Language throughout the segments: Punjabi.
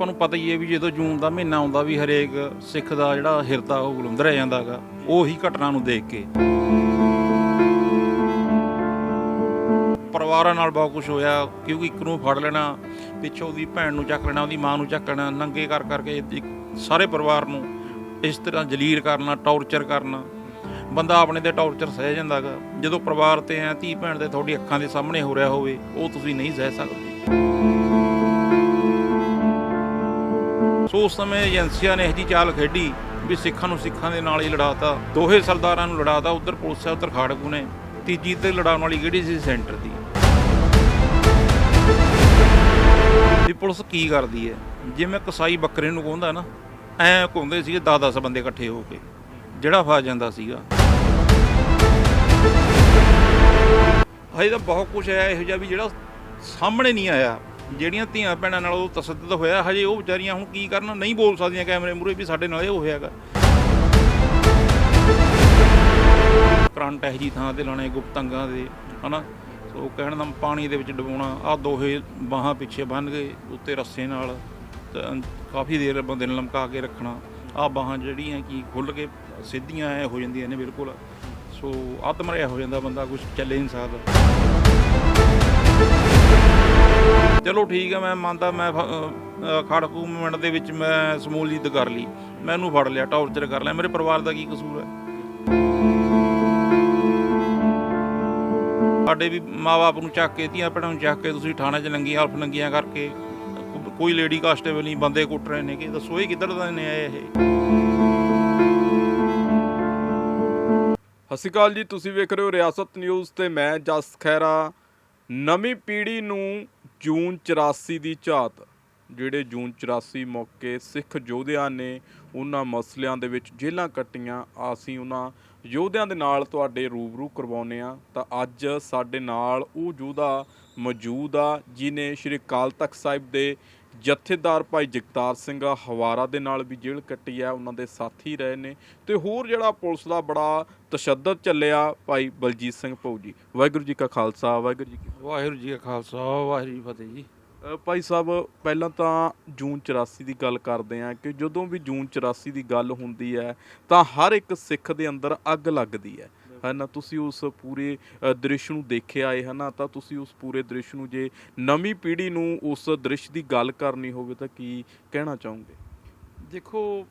ਆਪਾਂ ਨੂੰ ਪਤਾ ਹੀ ਹੈ ਵੀ ਜਦੋਂ ਜੂਨ ਦਾ ਮਹੀਨਾ ਆਉਂਦਾ ਵੀ ਹਰੇਕ ਸਿੱਖ ਦਾ ਜਿਹੜਾ ਹਿਰਦਾ ਉਹ ਬਲੁੰਦਰਿਆ ਜਾਂਦਾਗਾ ਉਹੀ ਘਟਨਾ ਨੂੰ ਦੇਖ ਕੇ। ਪਰਿਵਾਰਾਂ ਨਾਲ ਬਹੁਤ ਕੁਝ ਹੋਇਆ, ਕਿਉਂਕਿ ਇੱਕ ਨੂੰ ਫੜ ਲੈਣਾ, ਪਿੱਛੋਂ ਉਹਦੀ ਭੈਣ ਨੂੰ ਚੱਕ ਲੈਣਾ, ਉਹਦੀ ਮਾਂ ਨੂੰ ਚੱਕ ਲੈਣਾ, ਨੰਗੇ ਕਰ ਕਰਕੇ ਸਾਰੇ ਪਰਿਵਾਰ ਨੂੰ ਇਸ ਤਰ੍ਹਾਂ ਜਲੀਲ ਕਰਨਾ, ਟੌਰਚਰ ਕਰਨਾ। ਬੰਦਾ ਆਪਣੇ ਤੇ ਟੌਰਚਰ ਸਹਿ ਜਾਂਦਾਗਾ ਜਦੋਂ ਪਰਿਵਾਰ ਤੇ ਆ ਧੀ ਭੈਣ ਦੇ ਤੁਹਾਡੀ ਅੱਖਾਂ ਦੇ ਸਾਹਮਣੇ ਹੋ ਰਿਹਾ ਹੋਵੇ, ਉਹ ਤੁਸੀਂ ਨਹੀਂ ਸਹਿ ਸਕਦੇ। ਸੋ ਉਸ ਸਮੇਂ ਏਜੰਸੀਆਂ ਨੇ ਇਹ ਜੀ ਚਾਲ ਖੇਡੀ ਵੀ ਸਿੱਖਾਂ ਨੂੰ ਸਿੱਖਾਂ ਦੇ ਨਾਲ ਹੀ ਲੜਾਤਾ। ਦੋਹੇ ਸਰਦਾਰਾਂ ਨੂੰ ਲੜਾਤਾ। ਉਧਰ ਪੁਲਿਸ ਹੈ, ਉਧਰ ਖਾੜਕੂ ਨੇ। ਤੀਜੀ ਤੇ ਲੜਾਉਣ ਵਾਲੀ ਕਿਹੜੀ ਸੀ? ਸੈਂਟਰ ਦੀ। ਵੀ ਪੁਲਿਸ ਕੀ ਕਰਦੀ ਹੈ? ਜਿਵੇਂ ਕਸਾਈ ਬੱਕਰੇ ਨੂੰ ਕਹਿੰਦਾ ਨਾ, ਐ ਕਹਿੰਦੇ ਸੀਗੇ 10-10 ਬੰਦੇ ਇਕੱਠੇ ਹੋ ਕੇ, ਜਿਹੜਾ ਫਸ ਜਾਂਦਾ ਸੀਗਾ। ਹਜੇ ਤਾਂ ਬਹੁਤ ਕੁਝ ਆਇਆ ਇਹੋ ਜਿਹਾ ਵੀ ਜਿਹੜਾ ਸਾਹਮਣੇ ਨਹੀਂ ਆਇਆ। ਜਿਹੜੀਆਂ ਧੀਆਂ ਭੈਣਾਂ ਨਾਲ ਉਹ ਤਸੱਦਦ ਹੋਇਆ, ਹਜੇ ਉਹ ਵਿਚਾਰੀਆਂ ਹੁਣ ਕੀ ਕਰਨ, ਨਹੀਂ ਬੋਲ ਸਕਦੀਆਂ ਕੈਮਰੇ ਮੂਰੇ ਵੀ ਸਾਡੇ ਨਾਲ ਇਹ ਹੋਇਆਗਾ ਕਰੰਟ ਇਹੋ ਜੀ ਥਾਂ ਤੇ ਲਾਉਣੇ ਗੁਪਤੰਗਾਂ ਦੇ, ਹਨਾ? ਸੋ ਕਹਿਣ ਦਾ ਪਾਣੀ ਦੇ ਵਿੱਚ ਡੁਬਾਉਣਾ ਆ ਦੋਹੇ ਬਾਹਾਂ ਪਿੱਛੇ ਬੰਨ ਕੇ, ਉੱਤੇ ਰੱਸੇ ਨਾਲ ਕਾਫੀ ਦੇਰ ਬੰਦੇ ਨੂੰ ਲਮਕਾ ਕੇ ਰੱਖਣਾ। ਆ ਬਾਹਾਂ ਜਿਹੜੀਆਂ ਕੀ ਖੁੱਲ ਕੇ ਸਿੱਧੀਆਂ ਐ ਹੋ ਜਾਂਦੀਆਂ ਨੇ ਬਿਲਕੁਲ। ਸੋ ਆਤਮਰਿਆ ਹੋ ਜਾਂਦਾ ਬੰਦਾ ਕੁਝ ਚੱਲੇ ਨਹੀਂ ਸਕਦਾ। ਚਲੋ ਠੀਕ ਹੈ ਮੈਂ ਮੰਨਦਾ ਮੈਂ ਖੜਕੂ ਮਿੰਟ ਦੇ ਵਿੱਚ ਮੈਂ ਸਮੂਲ ਜਿੱਦ ਕਰ ਲਈ। ਮੈਂ ਮੈਨੂੰ ਫੜ ਲਿਆ, ਟੌਰਚਰ ਕਰ ਲਿਆ, ਮੇਰੇ ਪਰਿਵਾਰ ਦਾ ਕੀ ਕਸੂਰ ਹੈ? ਸਾਡੇ ਵੀ ਮਾਪੇ ਨੂੰ ਚੱਕ ਕੇ, ਧੀਆਂ ਭੈਣਾਂ ਨੂੰ ਚੱਕ ਕੇ ਤੁਸੀਂ ਥਾਣੇ 'ਚ ਨੰਗੀਆਂ ਹਲਫ ਨੰਗੀਆਂ ਕਰਕੇ ਕੋਈ ਲੇਡੀ ਕਾਂਸਟੇਬਲ ਨਹੀਂ, ਬੰਦੇ ਕੁੱਟ ਰਹੇ ਨੇ ਕਿ ਦੱਸੋ ਇਹ ਕਿੱਧਰ ਦਾ ਨੇ ਆਏ ਇਹ? ਸਤਿ ਸ਼੍ਰੀ ਅਕਾਲ ਜੀ, ਤੁਸੀਂ ਵੇਖ ਰਹੇ ਹੋ ਰਿਆਸਤ ਨਿਊਜ਼ ਤੇ ਮੈਂ ਜਸ ਖੈਰਾ ਨਵੀਂ ਪੀੜ੍ਹੀ ਨੂੰ ਜੂਨ 84 ਦੀ ਝਾਤ। ਜਿਹੜੇ ਜੂਨ 84 ਮੌਕੇ ਸਿੱਖ ਯੋਧਿਆਂ ਨੇ ਉਹਨਾਂ ਮਸਲਿਆਂ ਦੇ ਵਿੱਚ ਜੇਲ੍ਹਾਂ ਕੱਟੀਆਂ, ਅਸੀਂ ਉਹਨਾਂ ਯੋਧਿਆਂ ਦੇ ਨਾਲ ਤੁਹਾਡੇ ਰੂਬਰੂ ਕਰਵਾਉਨੇ ਆ ਤਾਂ ਅੱਜ ਸਾਡੇ ਨਾਲ ਉਹ ਯੋਧਾ ਮੌਜੂਦ ਆ ਜਿਨੇ ਸ਼੍ਰੀ ਅਕਾਲ ਤਖਤ ਸਾਹਿਬ ਦੇ ਜਥੇਦਾਰ ਭਾਈ ਜਗਤਾਰ ਸਿੰਘ ਹਵਾਰਾ ਦੇ ਨਾਲ ਵੀ ਜੇਲ੍ਹ ਕੱਟੀ ਆ ਉਹਨਾਂ ਦੇ ਸਾਥੀ ਰਹੇ ਨੇ ਤੇ ਹੋਰ ਜਿਹੜਾ ਪੁਲਿਸ ਦਾ ਬੜਾ ਤਸ਼ੱਦਦ ਚੱਲਿਆ ਭਾਈ ਬਲਜੀਤ ਸਿੰਘ ਭੌਜੀ ਵਾਹਿਗੁਰੂ ਜੀ ਕਾ ਖਾਲਸਾ ਵਾਹਿਗੁਰੂ ਜੀ ਕੀ ਵਾਹਿਗੁਰੂ ਜੀ ਕਾ ਖਾਲਸਾ ਵਾਹਿਗੁਰੂ ਜੀ ਫਤਿਹ ਜੀ। ਭਾਈ ਸਾਹਿਬ ਪਹਿਲਾਂ ਤਾਂ ਜੂਨ 84 ਦੀ ਗੱਲ ਕਰਦੇ ਆ ਕਿ ਜਦੋਂ ਵੀ ਜੂਨ 84 ਦੀ ਗੱਲ ਹੁੰਦੀ ਹੈ ਤਾਂ ਹਰ ਇੱਕ ਸਿੱਖ ਦੇ ਅੰਦਰ ਅੱਗ ਲੱਗਦੀ ਹੈ। ਹਨਾ ਤੁਸੀਂ ਉਸ ਪੂਰੇ ਦ੍ਰਿਸ਼ ਨੂੰ ਦੇਖਿਆ ਹੈ ਹਨਾ ਤਾਂ ਤੁਸੀਂ ਉਸ ਪੂਰੇ ਦ੍ਰਿਸ਼ ਨੂੰ ਜੇ ਨਵੀਂ ਪੀੜ੍ਹੀ ਨੂੰ ਉਸ ਦ੍ਰਿਸ਼ ਦੀ ਗੱਲ ਕਰਨੀ ਹੋਵੇ ਤਾਂ ਕੀ ਕਹਿਣਾ ਚਾਹੋਗੇ? ਦੇਖੋ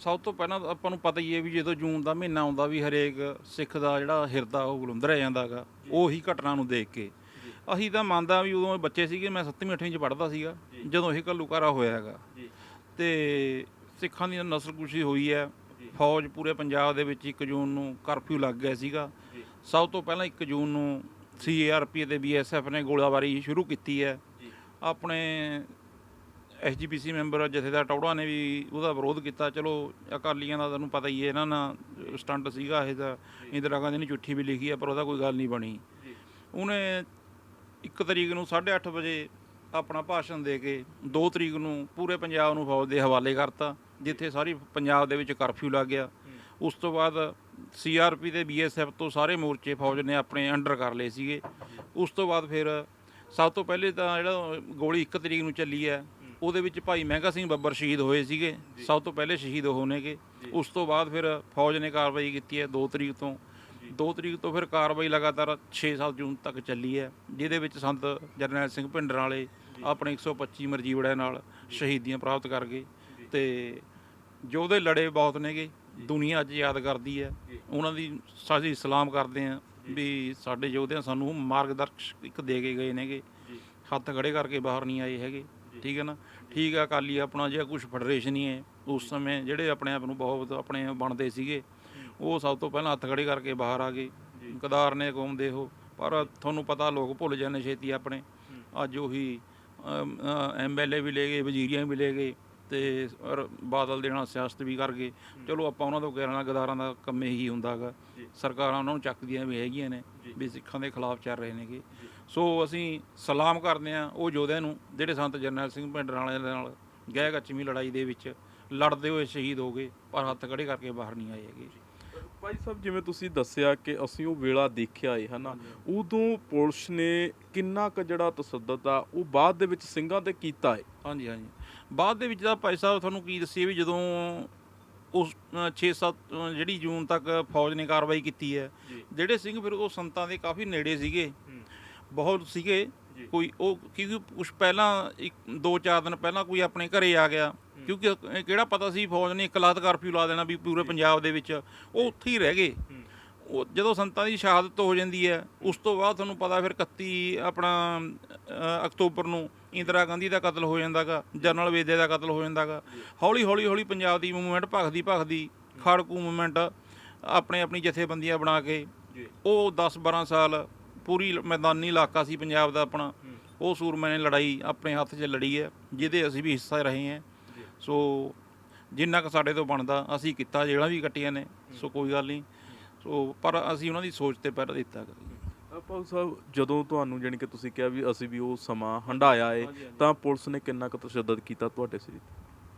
ਸਭ ਤੋਂ ਪਹਿਲਾਂ ਆਪਾਂ ਨੂੰ ਪਤਾ ਹੀ ਹੈ ਵੀ ਜਦੋਂ ਜੂਨ ਦਾ ਮਹੀਨਾ ਆਉਂਦਾ ਵੀ ਹਰੇਕ ਸਿੱਖ ਦਾ ਜਿਹੜਾ ਹਿਰਦਾ ਉਹ ਬਲੁੰਦਰਿਆ ਜਾਂਦਾਗਾ ਉਹੀ ਘਟਨਾ ਨੂੰ ਦੇਖ ਕੇ। ਅਸੀਂ ਤਾਂ ਮੰਨਦਾ ਵੀ ਉਦੋਂ ਬੱਚੇ ਸੀਗੇ ਮੈਂ 7ਵੀਂ 8ਵੀਂ ਚ ਪੜ੍ਹਦਾ ਸੀਗਾ ਜਦੋਂ ਇਹ ਘੱਲੂਕਾਰਾ ਹੋਇਆ ਹੈਗਾ। ਤੇ ਸਿੱਖਾਂ ਦੀ ਨਸਲਕੁਸ਼ੀ ਹੋਈ ਹੈ ਫੌਜ ਪੂਰੇ ਪੰਜਾਬ ਦੇ ਵਿੱਚ 1 ਜੂਨ ਨੂੰ ਕਰਫਿਊ ਲੱਗ ਗਿਆ ਸੀਗਾ। ਸਭ ਤੋਂ ਪਹਿਲਾਂ 1 ਜੂਨ ਨੂੰ ਸੀਆਰਪੀ ਤੇ ਬੀਐਸਐਫ ਨੇ ਗੋਲਾਬਾਰੀ ਸ਼ੁਰੂ ਕੀਤੀ ਹੈ। ਆਪਣੇ ਐਸਜੀਪੀਸੀ ਮੈਂਬਰ ਜਥੇਦਾਰ ਟੌੜਾ ਨੇ ਵੀ ਉਹਦਾ ਵਿਰੋਧ ਕੀਤਾ। ਚਲੋ ਅਕਾਲੀਆਂ ਦਾ ਤੁਹਾਨੂੰ ਪਤਾ ਹੀ ਹੈ ਇਹਨਾਂ ਨਾਲ ਸਟੰਟ ਸੀਗਾ ਇਹ ਦਾ ਇੰਦਰਾ ਗਾਂਧੀ ਨੇ ਚਿੱਠੀ ਵੀ ਲਿਖੀ ਹੈ ਪਰ ਉਹਦਾ ਕੋਈ ਗੱਲ ਨਹੀਂ ਬਣੀ। ਉਹਨੇ 1 ਤਰੀਕ ਨੂੰ 8:30 ਵਜੇ ਆਪਣਾ ਭਾਸ਼ਣ ਦੇ ਕੇ 2 ਤਰੀਕ ਨੂੰ ਪੂਰੇ ਪੰਜਾਬ ਨੂੰ ਫੌਜ ਦੇ ਹਵਾਲੇ ਕਰਤਾ। ਜਿੱਥੇ ਸਾਰੀ ਪੰਜਾਬ ਦੇ ਵਿੱਚ ਕਰਫਿਊ ਲੱਗ ਗਿਆ। ਉਸ ਤੋਂ ਬਾਅਦ ਸੀਆਰਪੀ ਤੇ ਬੀਐਸਐਫ ਤੋਂ ਸਾਰੇ ਮੋਰਚੇ ਫੌਜ ਨੇ ਆਪਣੇ ਅੰਡਰ ਕਰ ਲਏ ਸੀਗੇ। ਉਸ ਤੋਂ ਬਾਅਦ ਫਿਰ ਸਭ ਤੋਂ ਪਹਿਲੇ ਤਾਂ ਜਿਹੜਾ ਗੋਲੀ 1 ਤਰੀਕ ਨੂੰ ਚੱਲੀ ਹੈ ਉਹਦੇ ਵਿੱਚ ਭਾਈ ਮਹਿੰਗਾ ਸਿੰਘ ਬੱਬਰ ਸ਼ਹੀਦ ਹੋਏ ਸੀਗੇ। ਸਭ ਤੋਂ ਪਹਿਲੇ ਸ਼ਹੀਦ ਉਹ ਨੇਗੇ। ਉਸ ਤੋਂ ਬਾਅਦ ਫਿਰ ਫੌਜ ਨੇ ਕਾਰਵਾਈ ਕੀਤੀ ਹੈ 2 ਤਰੀਕ ਤੋਂ। 2 ਤਰੀਕ ਤੋਂ ਫਿਰ ਕਾਰਵਾਈ ਲਗਾਤਾਰ 6-7 ਜੂਨ ਤੱਕ ਚੱਲੀ ਹੈ ਜਿਹਦੇ ਵਿੱਚ ਸੰਤ ਜਰਨੈਲ ਸਿੰਘ ਭਿੰਡਰ ਵਾਲੇ ਆਪਣੇ 125 ਮਰਜੀਵੜਿਆਂ ਨਾਲ ਸ਼ਹੀਦੀਆਂ ਪ੍ਰਾਪਤ ਕਰ ਗਏ। ਤੇ ਯੋਧੇ ਲੜੇ ਬਹੁਤ ਨੇਗੇ ਦੁਨੀਆ ਅੱਜ ਯਾਦ ਕਰਦੀ ਹੈ। ਉਹਨਾਂ ਦੀ ਸਾਜੀ ਸਲਾਮ ਕਰਦੇ ਆ ਵੀ ਸਾਡੇ ਯੋਧਿਆਂ ਸਾਨੂੰ ਮਾਰਗਦਰਸ਼ਕ ਇੱਕ ਦੇ ਕੇ ਗਏ ਨੇਗੇ। ਹੱਥ ਖੜੇ ਕਰਕੇ ਬਾਹਰ ਨਹੀਂ ਆਏ ਹੈਗੇ। ਠੀਕ ਹੈ ਨਾ? ਠੀਕ ਆ ਅਕਾਲੀ ਆਪਣਾ ਜਿਹਾ ਕੁਝ ਫੈਡਰੇਸ਼ਨ ਹੀ ਹੈ। ਉਸ ਸਮੇਂ ਜਿਹੜੇ ਆਪਣੇ ਆਪ ਨੂੰ ਬਹੁਤ ਆਪਣੇ ਬਣਦੇ ਸੀਗੇ ਉਹ ਸਭ ਤੋਂ ਪਹਿਲਾਂ ਹੱਥ ਖੜੇ ਕਰਕੇ ਬਾਹਰ ਆ ਗਏ। ਕਦਾਰ ਨੇ ਕੌਮ ਦੇ ਉਹ ਪਰ ਤੁਹਾਨੂੰ ਪਤਾ ਲੋਕ ਭੁੱਲ ਜਾਂਦੇ ਛੇਤੀ ਆਪਣੇ। ਅੱਜ ਉਹੀ ਐਮਐਲਏ ਵੀ ਲੈ ਗਏ ਵਜ਼ੀਰੀਆਂ ਵੀ ਲੈ ਗਏ। ਤੇ ਔਰ ਬਾਦਲ ਦੇ ਨਾਲ ਸਿਆਸਤ ਵੀ ਕਰ ਗਏ। ਚਲੋ ਆਪਾਂ ਉਹਨਾਂ ਤੋਂ ਕਹਿਣਾ ਗਦਾਰਾਂ ਦਾ ਕੰਮ ਇਹੀ ਹੁੰਦਾਗਾ ਸਰਕਾਰਾਂ ਉਹਨਾਂ ਨੂੰ ਚੱਕਦੀਆਂ ਵੀ ਹੈਗੀਆਂ ਨੇ ਵੀ ਸਿੱਖਾਂ ਦੇ ਖਿਲਾਫ ਚੱਲ ਰਹੇ ਨੇਗੇ। ਸੋ ਅਸੀਂ ਸਲਾਮ ਕਰਦੇ ਹਾਂ ਉਹ ਯੋਧਿਆਂ ਨੂੰ ਜਿਹੜੇ ਸੰਤ ਜਰਨੈਲ ਸਿੰਘ ਭਿੰਡਰ ਵਾਲਿਆਂ ਦੇ ਨਾਲ ਗਏ ਕੱਚਮੀ ਲੜਾਈ ਦੇ ਵਿੱਚ ਲੜਦੇ ਹੋਏ ਸ਼ਹੀਦ ਹੋ ਗਏ ਪਰ ਹੱਥ ਖੜੇ ਕਰਕੇ ਬਾਹਰ ਨਹੀਂ ਆਏ ਹੈਗੇ। ਭਾਈ ਸਾਹਿਬ ਜਿਵੇਂ ਤੁਸੀਂ ਦੱਸਿਆ ਕਿ ਅਸੀਂ ਉਹ ਵੇਲਾ ਦੇਖਿਆ ਏ ਹਨਾ? ਉਦੋਂ ਪੁਲਿਸ ਨੇ ਕਿੰਨਾ ਕੁ ਜਿਹੜਾ ਤਸੱਦਦ ਆ ਉਹ ਬਾਅਦ ਦੇ ਵਿੱਚ ਸਿੰਘਾਂ ਤੇ ਕੀਤਾ ਏ? ਹਾਂਜੀ ਹਾਂਜੀ। ਬਾਅਦ ਦੇ ਵਿੱਚ ਦਾ ਭਾਈ ਸਾਹਿਬ ਤੁਹਾਨੂੰ ਕੀ ਦੱਸੀਏ ਵੀ ਜਦੋਂ ਉਸ 6-7 ਜਿਹੜੀ ਜੂਨ ਤੱਕ ਫੌਜ ਨੇ ਕਾਰਵਾਈ ਕੀਤੀ ਹੈ। ਜਿਹੜੇ ਸਿੰਘ ਫਿਰ ਉਹ ਸੰਤਾਂ ਦੇ ਕਾਫੀ ਨੇੜੇ ਸੀਗੇ ਬਹੁਤ ਸੀਗੇ। ਕੋਈ ਉਹ ਕਿਉਂਕਿ ਕੁਝ ਪਹਿਲਾਂ ਇੱਕ ਦੋ ਚਾਰ ਦਿਨ ਪਹਿਲਾਂ ਕੋਈ ਆਪਣੇ ਘਰੇ ਆ ਗਿਆ। ਕਿਉਂਕਿ ਇਹ ਕਿਹੜਾ ਪਤਾ ਸੀ ਫੌਜ ਨੇ ਇੱਕ ਲਾਤ ਕਰਫਿਊ ਲਾ ਦੇਣਾ ਵੀ ਪੂਰੇ ਪੰਜਾਬ ਦੇ ਵਿੱਚ। ਉਹ ਉੱਥੇ ਹੀ ਰਹਿ ਗਏ। ਉਹ ਜਦੋਂ ਸੰਤਾਂ ਦੀ ਸ਼ਹਾਦਤ ਹੋ ਜਾਂਦੀ ਹੈ ਉਸ ਤੋਂ ਬਾਅਦ ਤੁਹਾਨੂੰ ਪਤਾ ਫਿਰ 31 ਆਪਣਾ ਅਕਤੂਬਰ ਨੂੰ ਇੰਦਰਾ ਗਾਂਧੀ ਦਾ ਕਤਲ ਹੋ ਜਾਂਦਾਗਾ ਜਨਰਲ ਵੇਦੇ ਦਾ ਕਤਲ ਹੋ ਜਾਂਦਾਗਾ। ਹੌਲੀ ਹੌਲੀ ਹੌਲੀ ਪੰਜਾਬ ਦੀ ਮੂਵਮੈਂਟ ਭਖਦੀ ਭਖਦੀ ਖਾੜਕੂ ਮੂਵਮੈਂਟ ਆਪਣੇ ਆਪਣੀ ਜਥੇਬੰਦੀਆਂ ਬਣਾ ਕੇ। ਉਹ 10 12 ਸਾਲ ਪੂਰੀ ਮੈਦਾਨੀ ਇਲਾਕਾ ਸੀ ਪੰਜਾਬ ਦਾ ਆਪਣਾ। ਉਹ ਸੂਰਮੇ ਨੇ ਲੜਾਈ ਆਪਣੇ ਹੱਥ 'ਚ ਲੜੀ ਹੈ ਜਿਹਦੇ ਅਸੀਂ ਵੀ ਹਿੱਸਾ ਰਹੇ ਹਾਂ। ਸੋ ਜਿੰਨਾ ਕੁ ਸਾਡੇ ਤੋਂ ਬਣਦਾ ਅਸੀਂ ਕੀਤਾ ਜਿਹੜਾ ਵੀ ਕੱਟੀਆਂ ਨੇ ਸੋ ਕੋਈ ਗੱਲ ਨਹੀਂ। ਸੋ ਪਰ ਅਸੀਂ ਉਹਨਾਂ ਦੀ ਸੋਚ ਤੇ ਪਹਿਰਾ ਦਿੱਤਾ। ਆਪਾਂ ਸਾਹਿਬ ਜਦੋਂ ਤੁਹਾਨੂੰ ਜਾਣੀ ਕਿ ਤੁਸੀਂ ਕਿਹਾ ਵੀ ਅਸੀਂ ਵੀ ਉਹ ਸਮਾਂ ਹੰਡਾਇਆ ਏ ਤਾਂ ਪੁਲਿਸ ਨੇ ਕਿੰਨਾ ਕੁ ਤਸ਼ੱਦਦ ਕੀਤਾ ਤੁਹਾਡੇ ਸਿਰ?